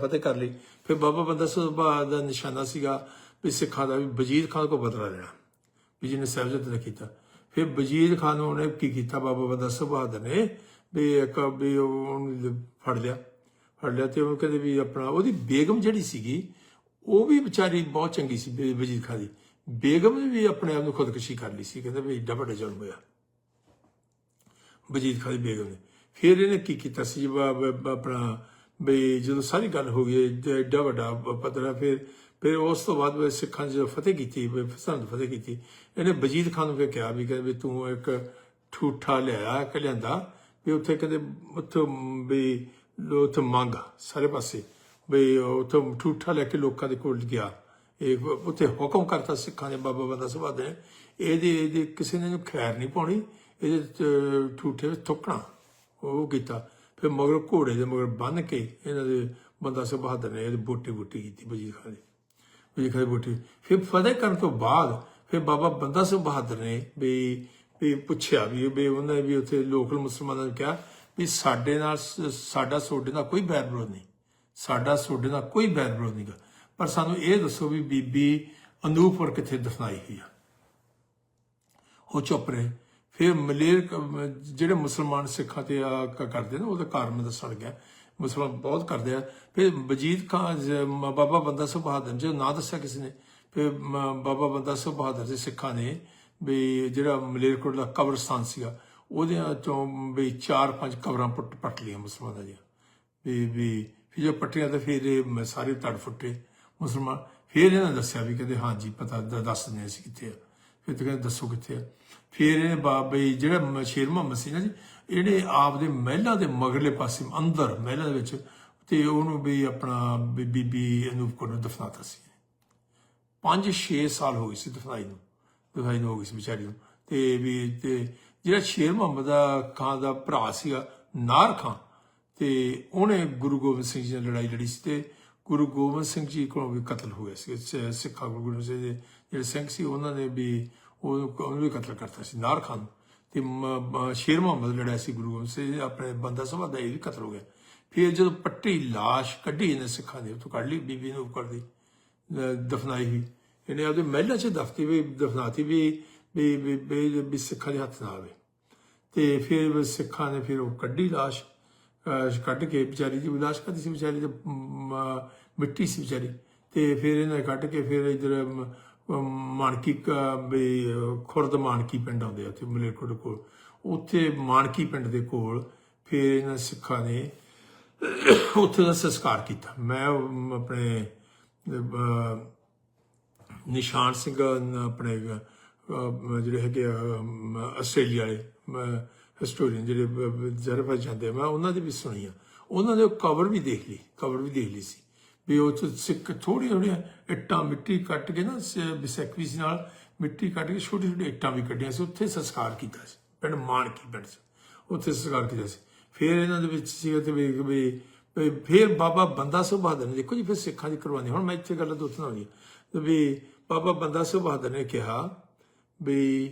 ਫਤਿਹ ਕਰ ਲਈ। ਫਿਰ ਬਾਬਾ ਬੰਦਾ ਸਿੰਘ ਬਹਾਦਰ ਦਾ ਨਿਸ਼ਾਨਾ ਸੀਗਾ ਵੀ ਸਿੱਖਾਂ ਦਾ ਵੀ ਵਜੀਦ ਖਾਨ ਕੋ ਬਦਲਾ ਲੈਣਾ, ਵੀ ਜਿਹਨੇ ਸਾਹਿਬਜ਼ਾਦੇ ਦਾ ਕੀਤਾ। ਫਿਰ ਵਜ਼ੀਰ ਖਾਨ ਨੂੰ ਉਹਨੇ ਕੀ ਕੀਤਾ, ਬਾਬਾ ਬੰਦਾ ਸਿੰਘ ਬਹਾਦਰ ਨੇ ਵੀ ਇੱਕ ਵੀ ਉਹਨੂੰ ਫੜ ਲਿਆ। ਫੜ ਲਿਆ ਤੇ ਉਹ ਕਹਿੰਦੇ ਵੀ ਆਪਣਾ ਉਹਦੀ ਬੇਗਮ ਜਿਹੜੀ ਸੀਗੀ, ਉਹ ਵੀ ਵਿਚਾਰੀ ਬਹੁਤ ਚੰਗੀ ਸੀ ਵੀ ਵਜ਼ੀਰ ਖਾਨ ਦੀ। ਬੇਗਮ ਨੇ ਵੀ ਆਪਣੇ ਆਪ ਨੂੰ ਖੁਦਕੁਸ਼ੀ ਕਰ ਲਈ ਸੀ, ਕਹਿੰਦੇ ਵੀ ਏਡਾ ਵੱਡਾ ਜ਼ੁਲਮ ਹੋਇਆ। ਵਜੀਦ ਖਾਨ ਦੀ ਬੇਗਮ ਨੇ। ਫਿਰ ਇਹਨੇ ਕੀ ਕੀਤਾ ਸੀ? ਜੀ ਬ- ਆਪਣਾ ਵੀ ਜਦੋਂ ਸਾਰੀ ਗੱਲ ਹੋ ਗਈ, ਏਡਾ- ਏਡਾ ਵੱਡਾ ਪਤਰਾ ਫਿਰ ਫਿਰ ਉਸ ਤੋਂ ਬਾਅਦ ਵੀ ਸਿੱਖਾਂ 'ਚ ਜਦੋਂ ਫਤਿਹ ਕੀਤੀ, ਵੀ ਫਤਿਹ ਕੀਤੀ, ਇਹਨੇ ਵਜੀਦ ਖਾਨ ਨੂੰ ਫਿਰ ਕਿਹਾ ਵੀ ਕਹਿੰਦੇ ਵੀ ਤੂੰ ਇੱਕ ਠੂਠਾ ਲਿਆਇਆ ਕਿ ਲਿਆਂਦਾ, ਵੀ ਉੱਥੇ ਕਹਿੰਦੇ ਉੱਥੇ ਵੀ ਉੱਥੇ ਮੰਗ ਸਾਰੇ ਪਾਸੇ, ਵੀ ਉੱਥੇ ਠੂਠਾ ਲੈ ਕੇ ਲੋਕਾਂ ਦੇ ਕੋਲ ਗਿਆ। ਇਹ ਉੱਥੇ ਹੁਕਮ ਕਰਤਾ ਸਿੱਖਾਂ ਦੇ ਬਾਬਾ ਬੰਦਾ ਸਿੰਘ ਬਹਾਦਰ ਨੇ ਇਹਦੇ ਇਹਦੇ ਕਿਸੇ ਨੇ ਖੈਰ ਨਹੀਂ ਪਾਉਣੀ, ਇਹਦੇ ਠੂਠੇ ਵਿੱਚ ਥੁੱਕਣਾ, ਉਹ ਕੀਤਾ। ਫਿਰ ਮਗਰ ਘੋੜੇ ਦੇ ਮਗਰ ਬੰਨ ਕੇ ਇਹਨਾਂ ਦੇ ਬੰਦਾ ਸਿੰਘ ਬਹਾਦਰ ਨੇ, ਇਹਦੀ ਬੋਟੀ ਬੋਟੀ ਕੀਤੀ ਵਜੀਦ ਖਾਨ ਦੀ। ਵਜੀਦ ਖਾਨ ਦੀ ਬੋਟੀ। ਫਿਰ ਫਤਿਹ ਕਰਨ ਤੋਂ ਬਾਅਦ ਫਿਰ ਬਾਬਾ ਬੰਦਾ ਸਿੰਘ ਬਹਾਦਰ ਨੇ ਵੀ ਵੀ ਪੁੱਛਿਆ ਵੀ ਵੀ ਉਹਨਾਂ ਨੇ ਵੀ ਉੱਥੇ ਲੋਕਲ ਮੁਸਲਮਾਨਾਂ ਨੂੰ ਕਿਹਾ ਵੀ ਸਾਡੇ ਨਾਲ ਸਾਡਾ ਸੋਡੇ ਨਾਲ ਕੋਈ ਬੈਰ ਵਿਰੋਧ ਨਹੀਂ। ਸਾਡਾ ਸੋਡੇ ਨਾਲ ਕੋਈ ਬੈਰ ਵਿਰੋਧ ਨਹੀਂਗਾ ਪਰ ਸਾਨੂੰ ਇਹ ਦੱਸੋ ਵੀ ਬੀਬੀ ਅਨੂਪੁਰ ਕਿੱਥੇ ਦਫਨਾਈ ਹੋਈ ਆ? ਉਹ ਚੁੱਪ ਰਹੇ। ਫਿਰ ਮਲੇਰ ਜਿਹੜੇ ਮੁਸਲਮਾਨ ਸਿੱਖਾਂ ਤੇ ਆ ਕਰਦੇ ਨੇ, ਉਹਦਾ ਕਾਰਨ ਦੱਸਣ ਗਿਆ ਮੁਸਲਮਾਨ ਬਹੁਤ ਕਰਦੇ ਆ। ਫਿਰ ਵਜੀਦ ਖਾਨ ਬਾਬਾ ਬੰਦਾ ਸਿੰਘ ਬਹਾਦਰ, ਜੋ ਨਾਂ ਦੱਸਿਆ ਕਿਸੇ ਨੇ, ਫਿਰ ਬਾਬਾ ਬੰਦਾ ਸਿੰਘ ਬਹਾਦਰ ਦੇ ਸਿੱਖਾਂ ਨੇ ਵੀ ਜਿਹੜਾ ਮਲੇਰਕੋਟ ਦਾ ਕਬਰਸਤਾਨ ਸੀਗਾ, ਉਹਦੇ ਚੋਂ ਵੀ ਚਾਰ ਪੰਜ ਕਬਰਾਂ ਪੁੱਟ ਪੱਟ ਲਈਆਂ ਮੁਸਲਮਾਨਾਂ ਦੀਆਂ। ਵੀ ਵੀ ਫਿਰ ਜੋ ਪੱਟੀਆਂ ਤਾਂ ਫਿਰ ਇਹ ਸਾਰੇ ਤੜ ਫੁੱਟੇ। ਮੁਸਲਮਾਨ, ਫਿਰ ਇਹਨਾਂ ਨੇ ਦੱਸਿਆ ਵੀ ਕਹਿੰਦੇ, ਹਾਂਜੀ, ਪਤਾ ਦ- ਦੱਸ ਦਿੰਦੇ ਅਸੀਂ ਕਿੱਥੇ ਆ। ਫਿਰ ਤੇ ਕਹਿੰਦੇ, ਦੱਸੋ ਕਿੱਥੇ ਆ। ਫਿਰ ਇਹ ਬਾਬੇ ਜਿਹੜਾ ਸ਼ੇਰ ਮੁਹੰਮਦ ਸੀ ਨਾ ਜੀ, ਇਹਨੇ ਆਪਦੇ ਮਹਿਲਾਂ ਦੇ ਮਗਰਲੇ ਪਾਸੇ, ਅੰਦਰ ਮਹਿਲਾਂ ਦੇ ਵਿੱਚ, ਤੇ ਉਹਨੂੰ ਵੀ ਆਪਣਾ ਵੀ ਬੀਬੀ ਅਨੂਪ ਕੌਰ ਨੂੰ ਦਫਨਾਤਾ ਸੀ। 5-6 ਸਾਲ ਹੋ ਗਏ ਸੀ ਦਫਨਾਈ ਨੂੰ। ਦਫਨਾਈ ਨੂੰ ਹੋ ਗਈ ਸੀ ਵਿਚਾਰੀ ਨੂੰ। ਤੇ ਵੀ ਤੇ ਜਿਹੜਾ ਸ਼ੇਰ ਮੁਹੰਮਦ ਦਾ ਖਾਨ ਦਾ ਭਰਾ ਸੀਗਾ, ਨਾਰ ਖਾਨ, ਤੇ ਉਹਨੇ ਗੁਰੂ ਗੋਬਿੰਦ ਸਿੰਘ ਜੀ ਨਾਲ ਲੜਾਈ ਲੜੀ ਸੀ ਤੇ ਗੁਰੂ ਗੋਬਿੰਦ ਸਿੰਘ ਜੀ ਕੋਲੋਂ ਵੀ ਕਤਲ ਹੋ ਸੀ ਸਿੱਖਾਂ ਗੁਰੂ ਗੋਬਿੰਦ ਸਿੰਘ ਦੇ ਜਿਹੜੇ ਸਿੰਘ ਸੀ, ਉਹਨਾਂ ਨੇ ਵੀ ਉਹ, ਉਹਨੂੰ ਵੀ ਕਤਲ ਕਰਤਾ ਸੀ, ਨਾਰ ਖਾਨ ਨੂੰ। ਤੇ ਸ਼ੇਰ ਮੁਹੰਮਦ ਲੜਿਆ ਸੀ ਗੁਰੂ ਗੋਬਿੰਦ ਸਿੰਘ ਜੀ, ਆਪਣੇ ਬੰਦਾ ਸਭਾ ਦਾ ਇਹ ਵੀ ਕਤਲ ਹੋ ਗਿਆ ਫਿਰ ਜਦੋਂ ਪੱਟੀ ਲਾਸ਼ ਕੱਢੀ ਇਹਨੇ ਸਿੱਖਾਂ ਦੇ ਉੱਤੋਂ ਕੱਢ ਲਈ, ਬੀਬੀ ਨੂੰ ਕਰਦੀ ਦਫਨਾਈ ਵੀ ਇਹਨੇ ਆਪਦੇ ਮਹਿਲਾ 'ਚ ਦਫਤੀ ਵੀ ਦਫਨਾਤੀ ਵੀ ਵੀ, ਵੀ- ਸਿੱਖਾਂ ਦੇ ਹੱਥ ਨਾ ਆਵੇ ਤੇ ਫਿਰ ਸਿੱਖਾਂ ਨੇ ਫਿਰ ਉਹ ਕੱਢੀ ਲਾਸ਼ ਕੱਢ ਕੇ ਵਿਚਾਰੀ ਜੀ ਲਾਸ਼ ਕੱਢੀ ਸੀ ਵਿਚਾਰੀ ਦੀ ਮਿੱਟੀ ਸੀ ਵਿਚਾਰੀ। ਤੇ ਫਿਰ ਇਹਨਾਂ ਕੱਢ ਕੇ ਫਿਰ ਇਧਰ ਮਾਨਕੀ, ਕ- ਵੀ ਖੁਰਦ ਮਾਨਕੀ ਪਿੰਡ ਆਉਂਦੇ ਆ ਉੱਥੇ, ਮਲੇਰਕੋਟ ਕੋਲ। ਉੱਥੇ ਮਾਨਕੀ ਪਿੰਡ ਦੇ ਕੋਲ ਫਿਰ ਇਹਨਾਂ ਸਿੱਖਾਂ ਨੇ ਉੱਥੇ ਦਾ ਸੰਸਕਾਰ ਕੀਤਾ। ਮੈਂ ਆਪਣੇ ਨਿਸ਼ਾਨ ਸਿੰਘ ਆਪਣੇ ਜਿਹੜੇ ਹੈਗੇ ਆਸਟ੍ਰੇਲੀਆ ਵਾਲੇ ਹਿਸਟੋਰੀਅਨ ਜਿਹੜੇ ਜਰਫਾ ਜਾਂਦੇ ਆ, ਮੈਂ ਉਹਨਾਂ ਦੀ ਵੀ ਸੁਣੀ ਆ ਉਹਨਾਂ ਦੇ ਕਵਰ ਵੀ ਦੇਖ ਲਈ ਕਵਰ ਵੀ ਦੇਖ ਲਈ ਸੀ। ਵੀ ਉਹ ਚ ਸਿੱਕ ਥੋੜੀ ਥੋੜੀਆਂ ਇੱਟਾਂ ਮਿੱਟੀ ਕੱਟ ਕੇ ਨਾ ਬਿਸੈਕਵੀਸ ਨਾਲ ਮਿੱਟੀ ਕੱਟ ਕੇ ਛੋਟੀ ਛੋਟੀ ਇੱਟਾਂ ਵੀ ਕੱਢੀਆਂ ਸੀ ਉੱਥੇ ਸੰਸਕਾਰ ਕੀਤਾ ਸੀ ਪਿੰਡ ਮਾਨਕੀ ਪਿੰਡ ਸੀ ਉੱਥੇ ਸੰਸਕਾਰ ਕੀਤਾ ਸੀ। ਫਿਰ ਇਹਨਾਂ ਦੇ ਵਿੱਚ ਸੀ ਤੇ ਵੀ ਵੀ- ਫਿਰ ਬਾਬਾ ਬੰਦਾ ਸਿੰਘ ਬਹਾਦਰ ਨੇ ਦੇਖੋ ਜੀ ਫਿਰ ਸਿੱਖਾਂ ਦੀ ਕੁਰਬਾਨੀ। ਹੁਣ ਮੈਂ ਇੱਥੇ ਗੱਲ ਦੋ ਤਿੰਨ ਵੀ ਬਾਬਾ ਬੰਦਾ ਸਿੰਘ ਬਹਾਦਰ ਨੇ ਕਿਹਾ ਵੀ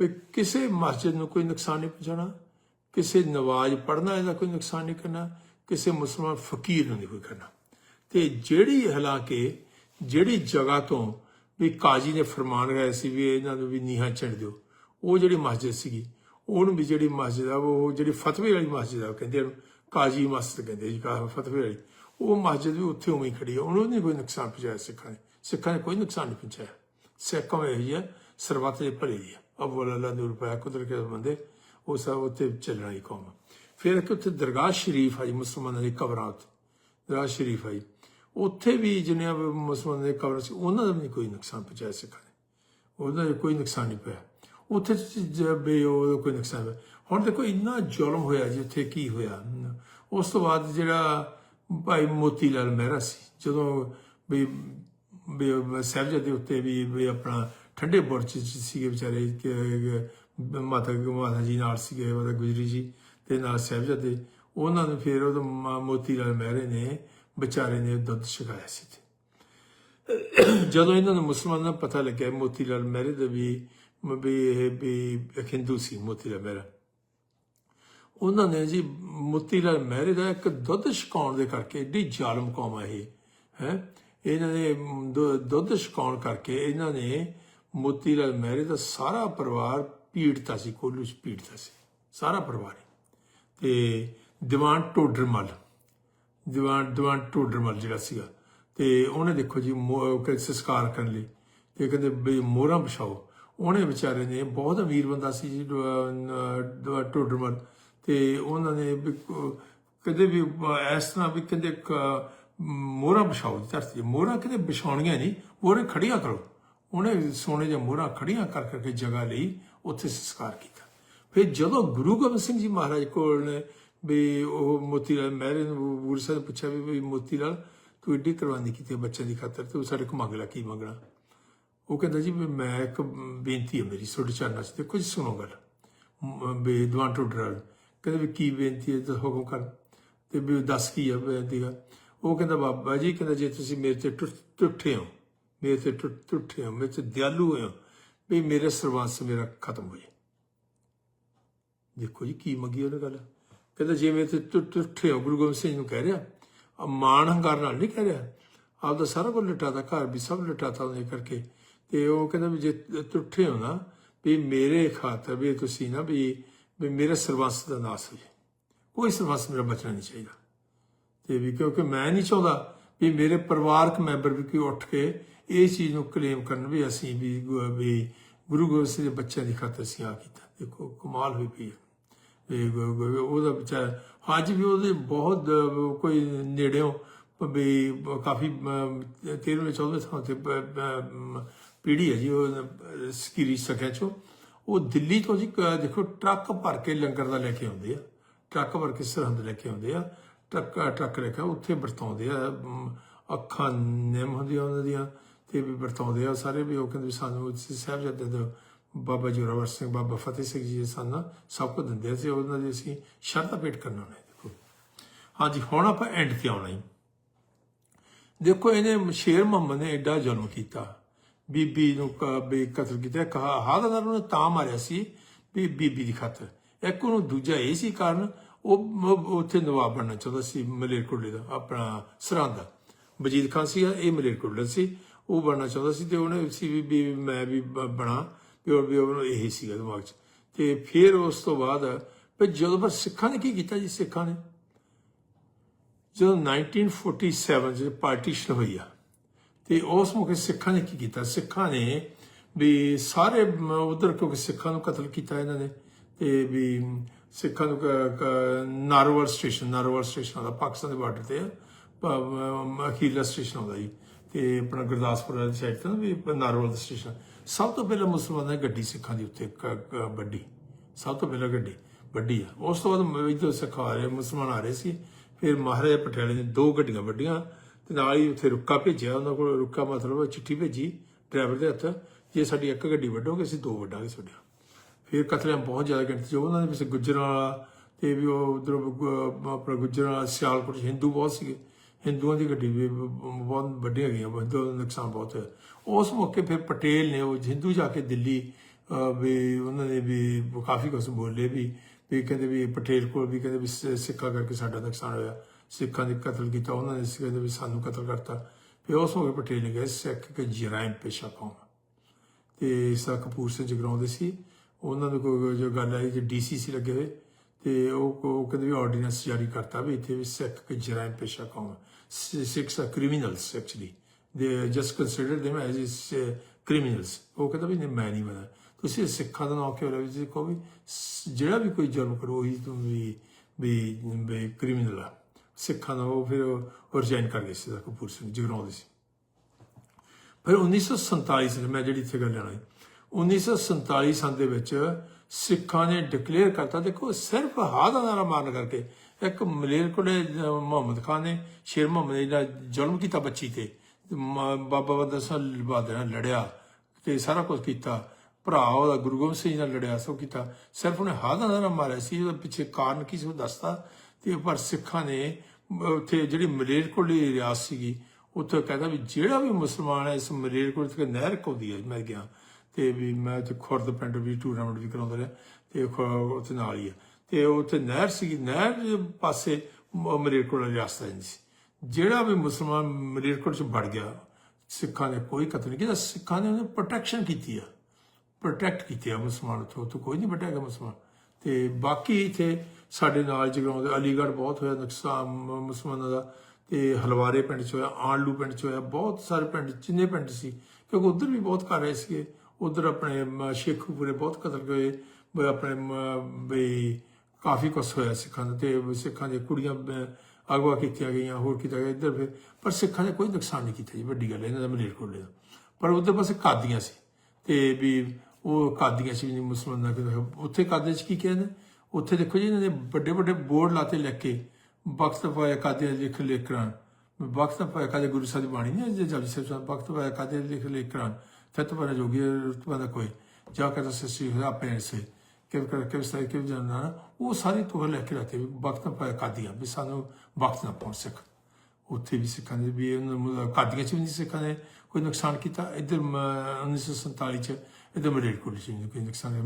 ਵੀ ਕਿਸੇ ਮਸਜਿਦ ਨੂੰ ਕੋਈ ਨੁਕਸਾਨ ਨਹੀਂ ਪਹੁੰਚਾਉਣਾ, ਕਿਸੇ ਨਵਾਜ਼ ਪੜਨਾ ਇਹਦਾ ਕੋਈ ਨੁਕਸਾਨ ਨਹੀਂ ਕਰਨਾ, ਕਿਸੇ ਮੁਸਲਮਾਨ ਫਕੀਰ ਨੂੰ ਨਹੀਂ ਕੋਈ ਕਰਨਾ। ਤੇ ਜਿਹੜੀ ਹਾਲਾਂਕਿ ਜਿਹੜੀ ਜਗ੍ਹਾ ਤੋਂ ਵੀ ਕਾਜੀ ਨੇ ਫਰਮਾਨ ਕਰਾਇਆ ਸੀ ਵੀ ਇਹਨਾਂ ਨੂੰ ਵੀ ਨੀਹਾਂ ਚੜ ਦਿਓ, ਉਹ ਜਿਹੜੀ ਮਸਜਿਦ ਸੀਗੀ, ਉਹਨੂੰ ਵੀ ਜਿਹੜੀ ਮਸਜਿਦ ਆ, ਉਹ ਜਿਹੜੀ ਫਤਵੇ ਵਾਲੀ ਮਸਜਿਦ ਆ, ਉਹ ਕਹਿੰਦੇ ਉਹਨੂੰ ਕਾਜੀ ਮਸਜਿਦ ਕਹਿੰਦੇ ਜੀ, ਕਾ ਫਤਵੇ ਵਾਲੀ। ਉਹ ਮਸਜਿਦ ਵੀ ਉੱਥੇ ਉਵੇਂ ਹੀ ਖੜੀ ਆ, ਉਹਨੂੰ ਨਹੀਂ ਕੋਈ ਨੁਕਸਾਨ ਪਹੁੰਚਾਇਆ ਸਿੱਖਾਂ ਨੇ ਸਿੱਖਾਂ ਨੇ ਕੋਈ ਨੁਕਸਾਨ ਨਹੀਂ ਪਹੁੰਚਾਇਆ। ਸਿੱਖਾਂ ਇਹ ਹੀ ਹੈ ਸਰਬੱਤ ਦੇ ਭਲੇ ਦੀ ਆ। ਅਬੋਲ ਅੱਲਾ ਦੇ ਰੁਪਇਆ ਕੁਦਰ ਕੇ ਬੰਦੇ ਉਹ ਸਭ ਉੱਥੇ ਚੱਲਣਾ ਹੀ ਕੌਮ ਫਿਰ ਕਿ ਉੱਥੇ ਦਰਗਾਹ ਸ਼ਰੀਫ ਆਈ ਮੁਸਲਮਾਨਾਂ ਦੀ ਕਬਰਾਂ ਉੱਤੇ ਦਰਗਾਹ ਸ਼ਰੀਫ ਆਈ ਉੱਥੇ ਵੀ ਜਿੰਨੇ ਮੁਸਲਮਾਨਾਂ ਦੇ ਕਬਰਾਂ ਸੀ ਉਹਨਾਂ ਦਾ ਵੀ ਨਹੀਂ ਕੋਈ ਨੁਕਸਾਨ ਪਹੁੰਚਾਇਆ ਸਿੱਖਾਂ ਨੇ ਦਾ ਕੋਈ ਨੁਕਸਾਨ ਨਹੀਂ ਪਿਆ ਉੱਥੇ ਜਬੇ ਉਹ ਕੋਈ ਨੁਕਸਾਨ ਹੋਇਆ ਹੁਣ ਦੇਖੋ ਇੰਨਾ ਜ਼ੁਲਮ ਹੋਇਆ ਜੀ ਉੱਥੇ ਕੀ ਹੋਇਆ ਉਸ ਤੋਂ ਬਾਅਦ ਜਿਹੜਾ ਭਾਈ ਮੋਤੀ ਲਾਲ ਮਹਿਰਾ ਸੀ ਜਦੋਂ ਵੀ ਸਾਹਿਬਜ਼ਾਦੇ ਉੱਤੇ ਵੀ ਆਪਣਾ ਠੰਡੇ ਬੁਰਜ ਚ ਸੀਗੇ ਵਿਚਾਰੇ ਮਾਤਾ ਮਾਤਾ ਜੀ ਨਾਲ ਸੀਗੇ ਉਹਦਾ ਗੁਜਰੀ ਜੀ ਤੇ ਨਾਲ ਸਾਹਿਬਜ਼ਾਦੇ। ਉਹਨਾਂ ਨੂੰ ਫਿਰ ਉਹ ਮੋਤੀ ਲਾਲ ਮਹਿਰੇ ਨੇ ਵਿਚਾਰੇ ਨੇ ਦੁੱਧ ਛਕਾਇਆ ਸੀ ਜਦੋਂ ਇਹਨਾਂ ਨੂੰ ਮੁਸਲਮਾਨਾਂ ਨੂੰ ਪਤਾ ਲੱਗਿਆ ਮੋਤੀ ਲਾਲ ਮਹਿਰੇ ਦਾ ਵੀ ਵੀ ਇਹ ਵੀ ਇੱਕ ਹਿੰਦੂ ਸੀ ਮੋਤੀ ਲਾਲ ਮਹਿਰਾ। ਉਹਨਾਂ ਨੇ ਜੀ ਮੋਤੀ ਲਾਲ ਮਹਿਰੇ ਦਾ ਇੱਕ ਦੁੱਧ ਛਕਾਉਣ ਦੇ ਕਰਕੇ ਏਡੀ ਜ਼ਾਲਮ ਕੌਮ ਆ ਇਹ ਹੈ। ਇਹਨਾਂ ਨੇ ਦੁ- ਦੁੱਧ ਛਕਾਉਣ ਕਰਕੇ ਇਹਨਾਂ ਨੇ ਮੋਤੀ ਲਾਲ ਮਹਿਰੇ ਦਾ ਸਾਰਾ ਪਰਿਵਾਰ ਪੀੜਤਾ ਸੀ ਕੋਲੂ ਚ ਪੀੜਤਾ ਸੀ। ਸਾਰਾ ਪਰਿਵਾਰ ਹੀ। ਤੇ ਦੀਵਾਨ ਟੋਡਰਮਲ, ਦੀਵਾਨ ਦੀਵਾਨ ਟੋਡਰਮਲ ਜਿਹੜਾ ਸੀਗਾ, ਤੇ ਉਹਨੇ ਦੇਖੋ ਜੀ ਮੋ- ਕਿ ਸੰਸਕਾਰ ਕਰਨ ਲਈ, ਤੇ ਕਹਿੰਦੇ ਵੀ ਮੋਹਰਾਂ ਵਿਛਾਓ। ਉਹਨੇ ਵਿਚਾਰੇ ਨੇ ਬਹੁਤ ਅਮੀਰ ਬੰਦਾ ਸੀ ਜੀ ਦੀਵਾਨ ਟੋਡਰਮਲ। ਤੇ ਉਹਨਾਂ ਨੇ ਵੀ ਕਦੇ ਵੀ ਇਸ ਤਰ੍ਹਾਂ ਵੀ ਕਹਿੰਦੇ ਮੋਹਰਾਂ ਵਿਛਾਓ, ਧਰਤੀ ਮੋਹਰਾਂ ਕਿਤੇ ਵਿਛਾਉਣੀਆਂ ਨਹੀਂ, ਮੋਹਰੇ ਖੜੀਆਂ ਕਰੋ। ਉਹਨੇ ਸੋਨੇ ਦੀਆਂ ਮੋਹਰਾਂ ਖੜੀਆਂ ਕਰ ਕਰਕੇ ਜਗ੍ਹਾ ਲਈ, ਉੱਥੇ ਸੰਸਕਾਰ ਕੀਤਾ। ਫਿਰ ਜਦੋਂ ਗੁਰੂ ਗੋਬਿੰਦ ਸਿੰਘ ਜੀ ਮਹਾਰਾਜ ਕੋਲ ਨੇ ਵੀ ਉਹ ਮੋਤੀ ਲਾਲ ਮਹਿਰੇ ਨੂੰ ਗੁਰੂ ਸਾਹਿਬ ਨੇ ਪੁੱਛਿਆ ਵੀ ਮੋਤੀ ਲਾਲ ਤੂੰ ਇੱਡੀ ਕੁਰਬਾਨੀ ਕੀਤੀ ਹੈ ਬੱਚਿਆਂ ਦੀ ਖਾਤਰ, ਤੂੰ ਸਾਡੇ ਕੋਲ ਮੰਗ ਲੈ, ਕੀ ਮੰਗਣਾ? ਉਹ ਕਹਿੰਦਾ ਜੀ ਵੀ ਮੈਂ ਇੱਕ ਬੇਨਤੀ ਹੈ ਮੇਰੀ, ਤੁਹਾਡੇ ਚਰਨਾਂ 'ਚ ਦੇਖੋ ਕੁਝ ਸੁਣੋ ਗੱਲ। ਬੇਦਵਾਨ ਵੀ ਦੁਆਨ ਟੁੱਟਰ ਕਹਿੰਦੇ ਵੀ ਕੀ ਬੇਨਤੀ ਹੈ, ਤਾਂ ਹੁਕਮ ਕਰ। ਤੇ ਵੀ ਦੱਸ ਕੀ ਹੈ ਬੇਨਤੀ ਹੈ ਉਹ ਕਹਿੰਦਾ, ਬਾਬਾ ਜੀ, ਕਹਿੰਦਾ ਜੇ ਤੁਸੀਂ ਮੇਰੇ ਤੇ ਟੁੱਟ- ਟੁੱਟੇ ਹੋ ਮੇਰੇ ਤੇ ਟੁੱਟ- ਟੁੱਟੇ ਹੋ ਮੇਰੇ ਤੇ ਦਿਆਲੂ ਹੋਏ ਹੋ। ਵੀ ਮੇਰੇ ਸਰਵੰਸ ਮੇਰਾ ਖਤਮ ਹੋ ਜਾਏ। ਦੇਖੋ ਜੀ ਕੀ ਮੰਗੀ ਉਹਨੇ ਗੱਲ। ਕਹਿੰਦਾ ਜਿਵੇਂ ਤੇ ਟੁੱਟੇ ਹੋ, ਗੁਰੂ ਗੋਬਿੰਦ ਸਿੰਘ ਨੂੰ ਕਹਿ ਰਿਹਾ ਆ ਮਾਣ ਹੰਕਾਰ ਨਾਲ ਨਹੀਂ ਕਹਿ ਰਿਹਾ। ਆਪਦਾ ਸਾਰਾ ਕੁਝ ਲਟਾਤਾ ਘਰ ਵੀ ਸਭ ਲਟਾਤਾ ਉਹਨੇ ਕਰਕੇ। ਤੇ ਉਹ ਕਹਿੰਦਾ ਵੀ ਜੇ ਟੁੱਟੇ ਹੋ ਨਾ ਵੀ ਮੇਰੇ ਖਾਤਰ ਵੀ ਤੁਸੀਂ ਨਾ ਵੀ ਵੀ ਮੇਰੇ ਸਰਵੰਸ ਦਾ ਨਾਸ ਹੋ ਜਾਏ। ਕੋਈ ਸਰਵੰਸ ਮੇਰਾ ਬਚਣਾ ਨਹੀਂ ਚਾਹੀਦਾ। ਤੇ ਵੀ ਕਿਉਂਕਿ ਮੈਂ ਨਹੀਂ ਚਾਹੁੰਦਾ ਵੀ ਮੇਰੇ ਪਰਿਵਾਰਕ ਮੈਂਬਰ ਵੀ ਕੋਈ ਉੱਠ ਕੇ ਇਹ ਚੀਜ਼ ਨੂੰ ਕਲੇਮ ਕਰਨ ਵੀ ਅਸੀਂ ਵੀ ਗੁ- ਵੀ ਗੁਰੂ ਗੋਬਿੰਦ ਸਿੰਘ ਦੇ ਬੱਚਿਆਂ ਦੀ ਖਾਤਰ ਅਸੀਂ ਆ ਕੀਤਾ। ਦੇਖੋ, ਕਮਾਲ ਹੋਈ ਪਈ ਹੈ। ਵੀ ਗੁ- ਗੁ- ਉਹਦਾ ਵਿਚਾਰ ਅੱਜ ਵੀ ਉਹਦੇ ਬਹੁਤ, ਕੋਈ ਨੇੜਿਓਂ ਵੀ ਕਾਫੀ 13ਵੇਂ 14ਵੇਂ ਥਾਂ ਤੇ ਪੀੜੀ ਹੈ ਜੀ, ਉਹ, ਸਕੀਰੀ ਸਕਿਆ ਚੋਂ। ਉਹ ਦਿੱਲੀ ਤੋਂ ਜੀ ਕ- ਦੇਖੋ, ਟਰੱਕ ਭਰ ਕੇ ਲੰਗਰ ਦਾ ਲੈ ਕੇ ਆਉਂਦੇ ਆ। ਟਰੱਕ ਭਰ ਕੇ ਸਰਹੰਦ ਲੈ ਕੇ ਆਉਂਦੇ ਆ। ਟਰੱਕ ਟਰੱਕ ਲੈ ਕੇ ਉੱਥੇ ਵਰਤਾਉਂਦੇ ਆ। ਅੱਖਾਂ ਨਿੰਮ ਹੁੰਦੀਆਂ ਉਹਨਾਂ ਦੀਆਂ। ਤੇ ਵੀ ਵਰਤਾਉਂਦੇ ਆ ਸਾਰੇ ਵੀ, ਉਹ ਕਹਿੰਦੇ ਵੀ ਸਾਨੂੰ ਸਾਹਿਬਜ਼ਾਦੇ ਦਾ ਬਾਬਾ ਜੋਰਾਵਰ ਸਿੰਘ, ਬਾਬਾ ਫਤਿਹ ਸਿੰਘ ਜੀ ਸਾਨੂੰ, ਸਭ ਕੁਝ ਦਿੰਦੇ ਸੀ ਉਹਨਾਂ ਦੀ ਅਸੀਂ ਸ਼ਰਧਾ ਭੇਟ ਕਰਨਾ ਨੇ ਦੇਖੋ। ਹਾਂਜੀ, ਹੁਣ ਆਪਾਂ ਐਂਡ ਤੇ ਆਉਣਾ ਹੀ ਦੇਖੋ, ਇਹਨੇ ਸ਼ੇਰ ਮੁਹੰਮਦ ਨੇ ਐਡਾ ਜ਼ੁਲਮ ਕੀਤਾ। ਬੀਬੀ ਨੂੰ ਕ- ਵੀ ਕਤਲ ਕੀਤਾ ਕਹਾ ਹਾਦਨਾਰ ਉਹਨੇ ਤਾਂ ਮਾਰਿਆ ਸੀ ਵੀ ਬੀਬੀ ਦੀ ਖਾਤਰ। ਇੱਕ ਉਹਨੂੰ ਦੂਜਾ ਇਹ ਸੀ ਕਾਰਨ, ਉਹ ਉੱਥੇ ਨਵਾਬ ਬਣਨਾ ਚਾਹੁੰਦਾ ਸੀ ਮਲੇਰਕੋਟਲੇ ਦਾ, ਆਪਣਾ ਸਰਹੰਦ ਦਾ। ਵਜੀਦ ਖਾਨ ਸੀ, ਇਹ ਮਲੇਰਕੋਟਲੇ ਸੀ। ਉਹ ਬਣਨਾ ਚਾਹੁੰਦਾ ਸੀ ਤੇ ਉਹਨੇ ਸੀ ਵੀ- ਮੈਂ ਵੀ ਬ- ਬਣਾ ਵੀ ਉਹ, ਵੀ ਉਹਨੂੰ ਇਹੀ ਸੀਗਾ ਦਿਮਾਗ 'ਚ। ਤੇ ਫਿਰ ਉਸ ਤੋਂ ਬਾਅਦ ਫਿਰ ਜਦੋਂ ਪਰ ਸਿੱਖਾਂ ਨੇ ਕੀ ਕੀਤਾ ਜੀ ਸਿੱਖਾਂ ਨੇ? ਜਦੋਂ 1947 ਚ ਪਾਰਟੀਸ਼ਨ ਹੋਈ ਆ, ਤੇ ਉਸ ਮੌਕੇ ਸਿੱਖਾਂ ਨੇ ਕੀ ਕੀਤਾ? ਸਿੱਖਾਂ ਨੇ ਵੀ ਸਾਰੇ ਉਧਰ ਕਿਉਂਕਿ ਸਿੱਖਾਂ ਨੂੰ ਕਤਲ ਕੀਤਾ ਇਹਨਾਂ ਨੇ, ਤੇ ਵੀ ਸਿੱਖਾਂ ਨੂੰ ਕ- ਕ- ਸਟੇਸ਼ਨ ਨਾਰੋਵਰ ਸਟੇਸ਼ਨ ਦਾ ਪਾਕਿਸਤਾਨ ਦੇ ਬਾਰਡਰ ਤੇ ਆ ਪ- ਅਖੀਰਲਾ ਸਟੇਸ਼ਨ ਆਉਂਦਾ ਜੀ। ਤੇ ਆਪਣਾ ਗੁਰਦਾਸਪੁਰ ਵਾਲੀ ਸਾਈਡ ਤੇ ਨਾ ਵੀ ਨਾਰੋਵਰ ਦਾ ਸਟੇਸ਼ਨ ਸਭ ਤੋਂ ਪਹਿਲਾਂ ਮੁਸਲਮਾਨਾਂ ਦੀ ਗੱਡੀ ਸਿੱਖਾਂ ਦੀ ਉੱਤੇ ਕ- ਕ- ਵੱਡੀ। ਸਭ ਤੋਂ ਪਹਿਲਾਂ ਗੱਡੀ, ਵੱਡੀ ਆ। ਉਸ ਤੋਂ ਬਾਅਦ ਇਧਰ ਸਿੱਖ ਆ ਰਹੇ, ਮੁਸਲਮਾਨ ਆ ਰਹੇ ਸੀ। ਫਿਰ ਮਹਾਰਾਜਾ ਪਟਿਆਲੇ ਨੇ ਦੋ ਗੱਡੀਆਂ ਵੱਡੀਆਂ, ਤੇ ਨਾਲ ਹੀ ਉੱਥੇ ਰੁੱਕਾ ਭੇਜਿਆ, ਉਹਨਾਂ ਕੋਲ ਰੁੱਕਾ ਮਤਲਬ ਚਿੱਠੀ ਭੇਜੀ ਡਰਾਈਵਰ ਦੇ ਹੱਥ, ਜੇ ਸਾਡੀ ਇੱਕ ਗੱਡੀ ਵੱਢੋਗੇ, ਅਸੀਂ ਦੋ ਵੱਡਾਂਗੇ ਤੁਹਾਡੀਆਂ ਫਿਰ ਕਤਲੇਆਮ ਬਹੁਤ ਜ਼ਿਆਦਾ ਗਿਣਤੀ 'ਚ ਉਹਨਾਂ ਦੇ ਵਿੱਚ ਗੁੱਜਰਾਂ ਵਾਲਾ ਤੇ ਵੀ ਉਹ ਉਧਰ ਆਪਣਾ ਗੁੱਜਰਾਂ ਵਾਲਾ ਸਿਆਲਕੋਟ 'ਚ ਹਿੰਦੂ ਬਹੁਤ ਸੀਗੇ। ਹਿੰਦੂਆਂ ਦੀ ਗੱਡੀ ਵੀ ਬ- ਬ- ਬਹੁਤ ਵੱਡੀਆਂ ਹਿੰਦੂਆਂ ਦਾ ਨੁਕਸਾਨ ਬਹੁਤ ਹੋਇਆ। ਉਸ ਮੌਕੇ ਫਿਰ ਪਟੇਲ ਨੇ ਉਹ ਹਿੰਦੂ ਜਾ ਕੇ ਦਿੱਲੀ ਵੀ ਉਹਨਾਂ ਨੇ ਵੀ ਕਾਫੀ ਕੁਝ ਬੋਲੇ ਵੀ ਵੀ ਕਹਿੰਦੇ ਵੀ ਪਟੇਲ ਕੋਲ ਵੀ ਕਹਿੰਦੇ ਵੀ ਸਿ- ਸਿੱਖਾਂ ਕਰਕੇ ਸਾਡਾ ਨੁਕਸਾਨ ਹੋਇਆ। ਸਿੱਖਾਂ ਦੇ ਕਤਲ ਕੀਤਾ, ਉਹਨਾਂ ਨੇ ਕਹਿੰਦੇ ਵੀ ਸਾਨੂੰ ਕਤਲ ਕਰਤਾ। ਫਿਰ ਉਸ ਮੌਕੇ ਪਟੇਲ ਨੇ ਕਿਹਾ, ਸਿੱਖ ਕੇ ਜਰਾਇਮ ਪੇਸ਼ਾ ਕੌਮ ਤੇ ਸਾ ਕਪੂਰ ਸਿੰਘ ਜਗਰਾਉਂਦੇ ਸੀ। ਉਹਨਾਂ ਨੂੰ ਕੋਈ ਜੋ ਗੱਲ ਆਈ, ਜੇ ਡੀਸੀਸੀ ਲੱਗੇ ਹੋਏ, ਤੇ ਉਹ ਉਹ ਕਹਿੰਦੇ ਵੀ ਆਰਡੀਨੈਂਸ ਜਾਰੀ ਕਰਤਾ ਵੀ ਇੱਥੇ ਵੀ ਸਿੱਖ ਕੇ ਜਰਾਇਮ ਪੇਸ਼ਾ ਕੌਮ ਸਿਕਸ ਆ criminals actually they just consider them as is uh, criminals ਉਹ ਕਹਿੰਦਾ ਵੀ ਨਹੀਂ, ਮੈਂ ਨਹੀਂ ਬਣਾ ਤੁਸੀਂ ਸਿੱਖਾਂ ਦਾ ਨਾਮ ਕਿਉਂ ਲੈ ਵੀ ਕਹੋ ਜਿਹੜਾ ਵੀ ਕੋਈ ਜੁਰਮ ਕਰੂ, ਉਹੀ ਤੂੰ ਵੀ ਵੀ ਕ੍ਰਿਮੀਨਲ ਆ। ਸਿੱਖਾਂ ਦਾ ਉਹ ਫਿਰ ਉਹ ਰਿਜ਼ਾਈਨ ਕਰ ਗਏ ਸੀ, ਕਪੂਰ ਸਿੰਘ ਜਗਰਾਉਂਦੇ ਸੀ। ਫਿਰ 1947 ਸਨ ਮੈਂ ਜਿਹੜੀ ਇੱਥੇ ਗੱਲ ਲੈਣਾ ਹੈ 1947 ਸੰਨ ਦੇ ਵਿੱਚ ਸਿੱਖਾਂ ਨੇ ਡਿਕਲੇਅਰ ਕਰਤਾ, ਦੇਖੋ ਸਿਰਫ ਹਾਦ ਦਾ ਨਾਰਾ ਮਾਰਨ ਕਰਕੇ ਇੱਕ ਮਲੇਰਕੋਟਲੇ ਮੁਹੰਮਦ ਖਾਨ ਨੇ, ਸ਼ੇਰ ਮੁਹੰਮਦ ਨੇ ਜਿਹੜਾ ਜ਼ੁਲਮ ਕੀਤਾ ਬੱਚੀ ਤੇ ਮ- ਬਾਬਾ ਬੰਦਾ ਸਿੰਘ ਬਹਾਦਰ ਨਾਲ ਲੜਿਆ ਤੇ ਸਾਰਾ ਕੁਝ ਕੀਤਾ। ਭਰਾ ਉਹਦਾ ਗੁਰੂ ਗੋਬਿੰਦ ਸਿੰਘ ਨਾਲ ਲੜਿਆ, ਸਭ ਕੀਤਾ। ਸਿਰਫ ਉਹਨੇ ਹਾਦ ਦਾ ਮਾਰਿਆ ਸੀ, ਉਹਦੇ ਪਿੱਛੇ ਕਾਰਨ ਕੀ ਸੀ ਉਹ ਦੱਸਦਾ। ਤੇ ਪਰ ਸਿੱਖਾਂ ਨੇ, ਉੱਥੇ ਜਿਹੜੀ ਮਲੇਰਕੋਟਲੀ ਰਿਆਸਤ ਸੀਗੀ, ਉੱਥੇ ਕਹਿੰਦਾ ਵੀ ਜਿਹੜਾ ਵੀ ਮੁਸਲਮਾਨ ਹੈ, ਇਸ ਮਲੇਰਕੋਟਲੇ ਤੇ ਨਹਿਰ ਕੋਦੀ ਹੈ, ਮੈਂ ਗਿਆ। ਤੇ ਵੀ ਮੈਂ ਤੇ ਖੁਰਦ ਪਿੰਡ ਵੀ ਟੂਰਨਾਮੈਂਟ ਵੀ ਕਰਾਉਂਦਾ ਰਿਹਾ, ਤੇ ਖੁ- ਉੱਥੇ ਨਾਲ ਹੀ ਆ। ਤੇ ਉੱਥੇ ਨਹਿਰ ਸੀ ਨਹਿਰ ਦੇ ਪਾਸੇ ਮ- ਮਲੇਰਕੋਟਲਾ ਰਿਆਸਤ ਹੈ ਸੀ। ਜਿਹੜਾ ਵੀ ਮੁਸਲਮਾਨ ਮਲੇਰਕੋਟ ਚ ਵੜ ਗਿਆ, ਸਿੱਖਾਂ ਨੇ ਕੋਈ ਕਤਲ ਨਹੀਂ ਕੀਤਾ। ਸਿੱਖਾਂ ਨੇ ਉਹਨੇ ਪ੍ਰੋਟੈਕਸ਼ਨ ਕੀਤੀ ਆ। ਪ੍ਰੋਟੈਕਟ ਕੀਤੇ ਆ ਮੁਸਲਮਾਨ ਤੋਂ ਤੋਂ ਕੋਈ ਨਹੀਂ ਬਟਿਆਗਾ ਮੁਸਲਮਾਨ। ਤੇ ਬਾਕੀ ਇਥੇ ਸਾਡੇ ਨਾਲ ਜਗਰਾਉਂਦੇ ਅਲੀਗੜ੍ਹ ਬਹੁਤ ਹੋਇਆ, ਨੁਕਸਾਨ ਮੁਸਲਮਾਨਾਂ ਦਾ। ਤੇ ਹਲਵਾਰੇ ਪਿੰਡ ਚ ਹੋਇਆ ਆਣਲੂ ਪਿੰਡ ਚ ਹੋਇਆ। ਬਹੁਤ ਸਾਰੇ ਪਿੰਡ, ਜਿੰਨੇ ਪਿੰਡ ਸੀ, ਕਿਉਂਕਿ ਉਧਰ ਵੀ ਬਹੁਤ ਕਰ ਰਹੇ ਸੀਗੇ। ਉਧਰ ਆਪਣੇ ਮ- ਸ਼ੇਖੂਪੁਰੇ ਬਹੁਤ ਕਤਲ ਹੋਏ। ਆਪਣੇ ਬਈ ਕਾਫੀ ਕੁਛ ਹੋਇਆ ਸਿੱਖਾਂ ਦਾ ਤੇ ਸਿੱਖਾਂ ਦੀਆਂ ਕੁੜੀਆਂ ਅਗਵਾ ਕੀਤੀਆਂ ਗਈਆਂ, ਹੋਰ ਕੀਤਾ ਗਿਆ ਇੱਧਰ ਫਿਰ, ਪਰ ਸਿੱਖਾਂ ਨੇ ਕੋਈ ਨੁਕਸਾਨ ਨਹੀਂ ਕੀਤਾ ਜੀ, ਵੱਡੀ ਗੱਲ ਹੈ, ਇਹਨਾਂ ਦਾ ਮਲੇਰਕੋਟਲੇ ਦਾ ਪਰ ਉਧਰ ਪਾਸੇ ਕਾਦੀਆਂ ਸੀ ਤੇ ਵੀ ਉਹ ਕਾਦੀਆਂ ਸੀ ਵੀ ਮੁਸਲਮਾਨਾਂ ਦੇ ਉੱਥੇ ਕਾਦੇ ਚ ਕੀ ਕਹਿੰਦੇ ਉੱਥੇ ਦੇਖੋ ਜੀ, ਇਹਨਾਂ ਨੇ ਵੱਡੇ ਵੱਡੇ ਬੋਰਡ ਲਾਤੇ ਲਿਖ ਕੇ ਬਖਤ ਪਾਇਆ ਕਾਦੇ ਲਿਖ ਲਿਖ ਕਰਾਂ ਬਖਤ ਪਾਇਆ ਕਾਦੇ ਗੁਰੂ ਸਾਹਿਬ ਦੀ ਬਾਣੀ ਨਹੀਂ ਜੇ ਜਪਜੀ ਸਾਹਿਬ ਸਾਹਿਬ ਬਖਤ ਪਾਇਆ ਕਾਦੇ ਲਿਖ ਲਿਖ ਕਰਾਂ ਤਤ ਪਰ ਜੋਗੀ ਰਤਬਾ ਦਾ ਕੋਈ, ਜਾ ਕਰ ਸਸੀ ਹੋਇਆ ਆਪਣੇ ਸੇ ਕਿ ਕਰ ਕਿ ਸਹੀ ਉਹ ਸਾਰੀ ਤੋਹ ਲੈ ਕੇ ਰੱਖੇ ਵਕਤ ਨਾ ਪਾਇਆ ਕਾਦੀਆਂ, ਵੀ ਸਾਨੂੰ ਵਕਤ ਨਾ ਪਹੁੰਚ ਸਕ ਉੱਥੇ ਵੀ ਸਿੱਖਾਂ ਦੇ ਵੀ ਉਹਨਾਂ ਕਾਦੀਆਂ ਚ ਵੀ ਨਹੀਂ ਸਿੱਖਾਂ ਨੇ ਕੋਈ ਨੁਕਸਾਨ ਕੀਤਾ, ਇੱਧਰ ਮ- 1947 ਚ, ਇੱਧਰ ਮਲੇਰਕੋਟਲੇ ਚ ਵੀ ਨਹੀਂ ਕੋਈ ਨੁਕਸਾਨ ਹੋਇਆ।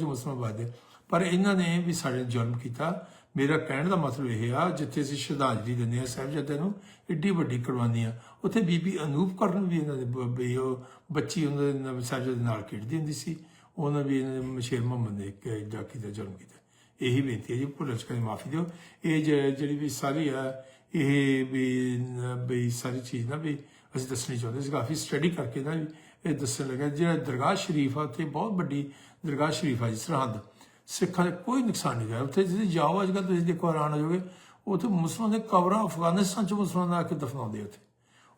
ਚ ਮੁਸਲਮਾਨ ਬਾਦੇ ਪਰ ਇਹਨਾਂ ਨੇ ਵੀ ਸਾਡੇ ਨਾਲ ਜ਼ੁਲਮ ਕੀਤਾ। ਮੇਰਾ ਕਹਿਣ ਦਾ ਮਤਲਬ ਇਹ ਆ, ਜਿੱਥੇ ਅਸੀਂ ਸ਼ਰਧਾਂਜਲੀ ਦਿੰਦੇ ਆ ਸਾਹਿਬਜ਼ਾਦਿਆਂ ਨੂੰ, ਏਡੀ ਵੱਡੀ ਕੁਰਬਾਨੀਆਂ ਉੱਥੇ ਬੀਬੀ ਅਨੂਪ ਕਰਨ ਵੀ ਇਹਨਾਂ ਦੇ ਬ- ਵੀ ਉਹ ਬੱਚੀ ਉਹਨਾਂ ਦੇ ਨਾਲ ਸਾਹਿਬਜ਼ਾਦੇ ਨਾਲ ਖੇਡਦੀ ਹੁੰਦੀ ਸੀ। ਉਹਨਾਂ ਵੀ ਇਹਨਾਂ ਮਸ਼ੇਰ ਮੁਹੰਮਦ ਨੇ ਇੱਕ ਏਡਾ ਕੀਤਾ ਜ਼ੁਲਮ ਕੀਤਾ। ਇਹੀ ਬੇਨਤੀ ਹੈ ਜੀ, ਭੁੱਲ ਚੁੱਕੇ ਮਾਫੀ ਦਿਓ। ਇਹ ਜਿਹੜੀ ਵੀ ਸਾਰੀ ਆ, ਇਹ ਵੀ ਨ- ਸਾਰੀ ਚੀਜ਼ ਨਾ ਵੀ ਅਸੀਂ ਦੱਸਣੀ ਚਾਹੁੰਦੇ ਸੀ, ਕਾਫੀ ਸਟੱਡੀ ਕਰਕੇ ਨਾ ਵੀ ਇਹ ਦੱਸਣ ਲੱਗਾ। ਜਿਹੜਾ ਦਰਗਾਹ ਸ਼ਰੀਫ ਆ, ਉੱਥੇ ਬਹੁਤ ਵੱਡੀ ਦਰਗਾਹ ਸ਼ਰੀਫ ਆ ਜੀ ਸਰਹੰਦ ਸਿੱਖਾਂ ਦੇ ਕੋਈ ਨੁਕਸਾਨ ਨਹੀਂ ਹੋਇਆ। ਉੱਥੇ ਤੁਸੀਂ ਜਾਓ ਅੱਜ ਕੱਲ੍ਹ ਤੁਸੀਂ ਦੇਖੋ, ਹੈਰਾਨ ਹੋ ਜਾਓਗੇ, ਉੱਥੇ ਮੁਸਲਮਾਨ ਦੇ ਕਬਰਾਂ ਅਫਗਾਨਿਸਤਾਨ ਚ ਮੁਸਲਮਾਨ ਆ ਕੇ ਦਫਨਾਉਂਦੇ ਉੱਥੇ।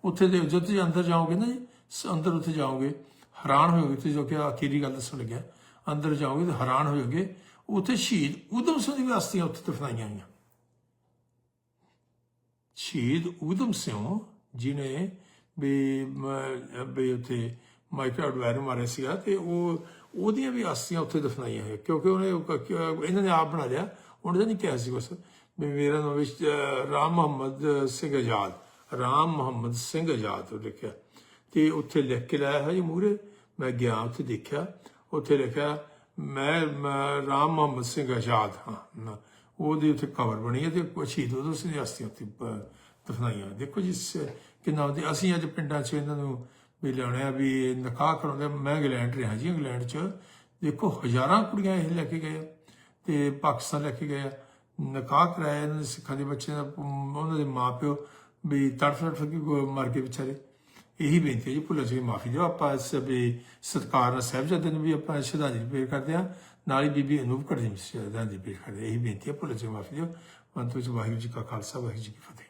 ਉੱਥੇ ਦੇ ਜਦੋਂ ਤੁਸੀਂ ਅੰਦਰ ਜਾਓਗੇ ਨਾ ਜੀ, ਸ- ਅੰਦਰ ਉੱਥੇ ਜਾਓਗੇ ਹੈਰਾਨ ਹੋਓਗੇ ਤੁਸੀਂ ਜੋ ਕਿ ਆਖਰੀ ਗੱਲ ਦੱਸਣ ਲੱਗਿਆ। ਅੰਦਰ ਜਾਓਗੇ ਤਾਂ ਹੈਰਾਨ ਹੋਓਗੇ ਉੱਥੇ ਸ਼ਹੀਦ ਉਦਮ ਸਿੰਘ ਦੀ ਅਸਥੀਆਂ ਉੱਥੇ ਦਫਨਾਈਆਂ ਹੋਈਆਂ ਸ਼ਹੀਦ ਉਦਮ ਸਿੰਘ ਜਿਨੇ ਵੀ ਵੀ ਉੱਥੇ ਮਾਈਕਲ ਅਡਵਾਇਰ ਮਾਰਿਆ ਸੀਗਾ ਤੇ ਉਹ, ਉਹਦੀਆਂ ਵੀ ਅਸਥੀਆਂ ਉੱਥੇ ਦਫਨਾਈਆਂ ਹੋਈਆਂ। ਕਿਉਂਕਿ ਉਹਨੇ ਇਹਨਾਂ ਨੇ ਆਪ ਬਣਾ ਲਿਆ। ਉਹਨੇ ਤਾਂ ਨਹੀਂ ਕਿਹਾ ਸੀ ਕੁਛ। ਵੀ ਮੇਰਾ ਨਾਮ ਵਿੱਚ ਰਾਮ ਮੁਹੰਮਦ ਸਿੰਘ ਆਜ਼ਾਦ। ਰਾਮ ਮੁਹੰਮਦ ਸਿੰਘ ਆਜ਼ਾਦ, ਉਹ ਲਿਖਿਆ। ਤੇ ਉੱਥੇ ਲਿਖ ਕੇ ਲਾਇਆ ਹੈ ਜੀ ਮੂਰੇ ਮੈਂ ਗਿਆ ਉੱਥੇ ਦੇਖਿਆ, ਉੱਥੇ ਲਿਖਿਆ ਮੈਂ ਰਾਮ ਮੁਹੰਮਦ ਸਿੰਘ ਆਜ਼ਾਦ ਹਾਂ। ਉਹਦੀ ਉੱਥੇ ਕਵਰ ਬਣੀ ਹੈ ਤੇ ਸ਼ਹੀਦ ਉਦੋਂ ਸੀ ਅਸਥੀਆਂ ਉੱਤੇ ਪ- ਦਫਨਾਈਆਂ। ਦੇਖੋ ਜੀ, ਸ- ਕਿੰਨਾ ਉਹਦੇ ਅਸੀਂ ਅੱਜ ਪਿੰਡਾਂ 'ਚ ਇਹਨਾਂ ਨੂੰ ਵੀ ਲਿਆਉਣੇ ਆ ਵੀ ਨਿਕਾਹ ਕਰਾਉਂਦੇ ਮੈਂ ਇੰਗਲੈਂਡ ਰਿਹਾ ਜੀ, ਇੰਗਲੈਂਡ 'ਚ। ਦੇਖੋ, ਹਜ਼ਾਰਾਂ ਕੁੜੀਆਂ ਇਹ ਲੈ ਕੇ ਗਏ ਆ ਤੇ ਪਾਕਿਸਤਾਨ ਲੈ ਕੇ ਗਏ ਆ। ਨਿਕਾਹ ਕਰਾਇਆ ਇਹਨਾਂ ਦੇ ਸਿੱਖਾਂ ਦੇ ਬੱਚਿਆਂ ਦਾ, ਉਹਨਾਂ ਦੇ ਮਾਪਿਓ ਵੀ ਤੜਫ ਤੜਫ ਕੇ ਗੋ- ਮਰ ਕੇ ਵਿਚਾਰੇ। ਇਹੀ ਬੇਨਤੀ ਹੈ ਜੀ, ਭੁੱਲ ਜੀ, ਮਾਫੀ ਦਿਓ। ਆਪਾਂ ਇਸ ਵੀ ਸਤਕਾਰ ਨਾਲ ਸਾਹਿਬਜ਼ਾਦੇ ਨੂੰ ਵੀ ਆਪਾਂ ਸ਼ਰਧਾਂਜਲੀ ਪੇਸ਼ ਕਰਦੇ ਹਾਂ। ਨਾਲ ਹੀ ਬੀਬੀ ਅਨੂਪ ਕੌਰ ਜੀ ਨੂੰ ਸ਼ਰਧਾਂਜਲੀ ਪੇਸ਼ ਕਰਦੇ ਹਾਂ। ਇਹੀ ਬੇਨਤੀ ਹੈ, ਭੁੱਲ ਜੀ, ਮਾਫੀ ਦਿਓ। ਮੰਤੂ ਜੀ, ਵਾਹਿਗੁਰੂ ਜੀ ਕਾ ਖਾਲਸਾ, ਵਾਹਿਗੁਰੂ ਜੀ ਕੀ ਫਤਿਹ।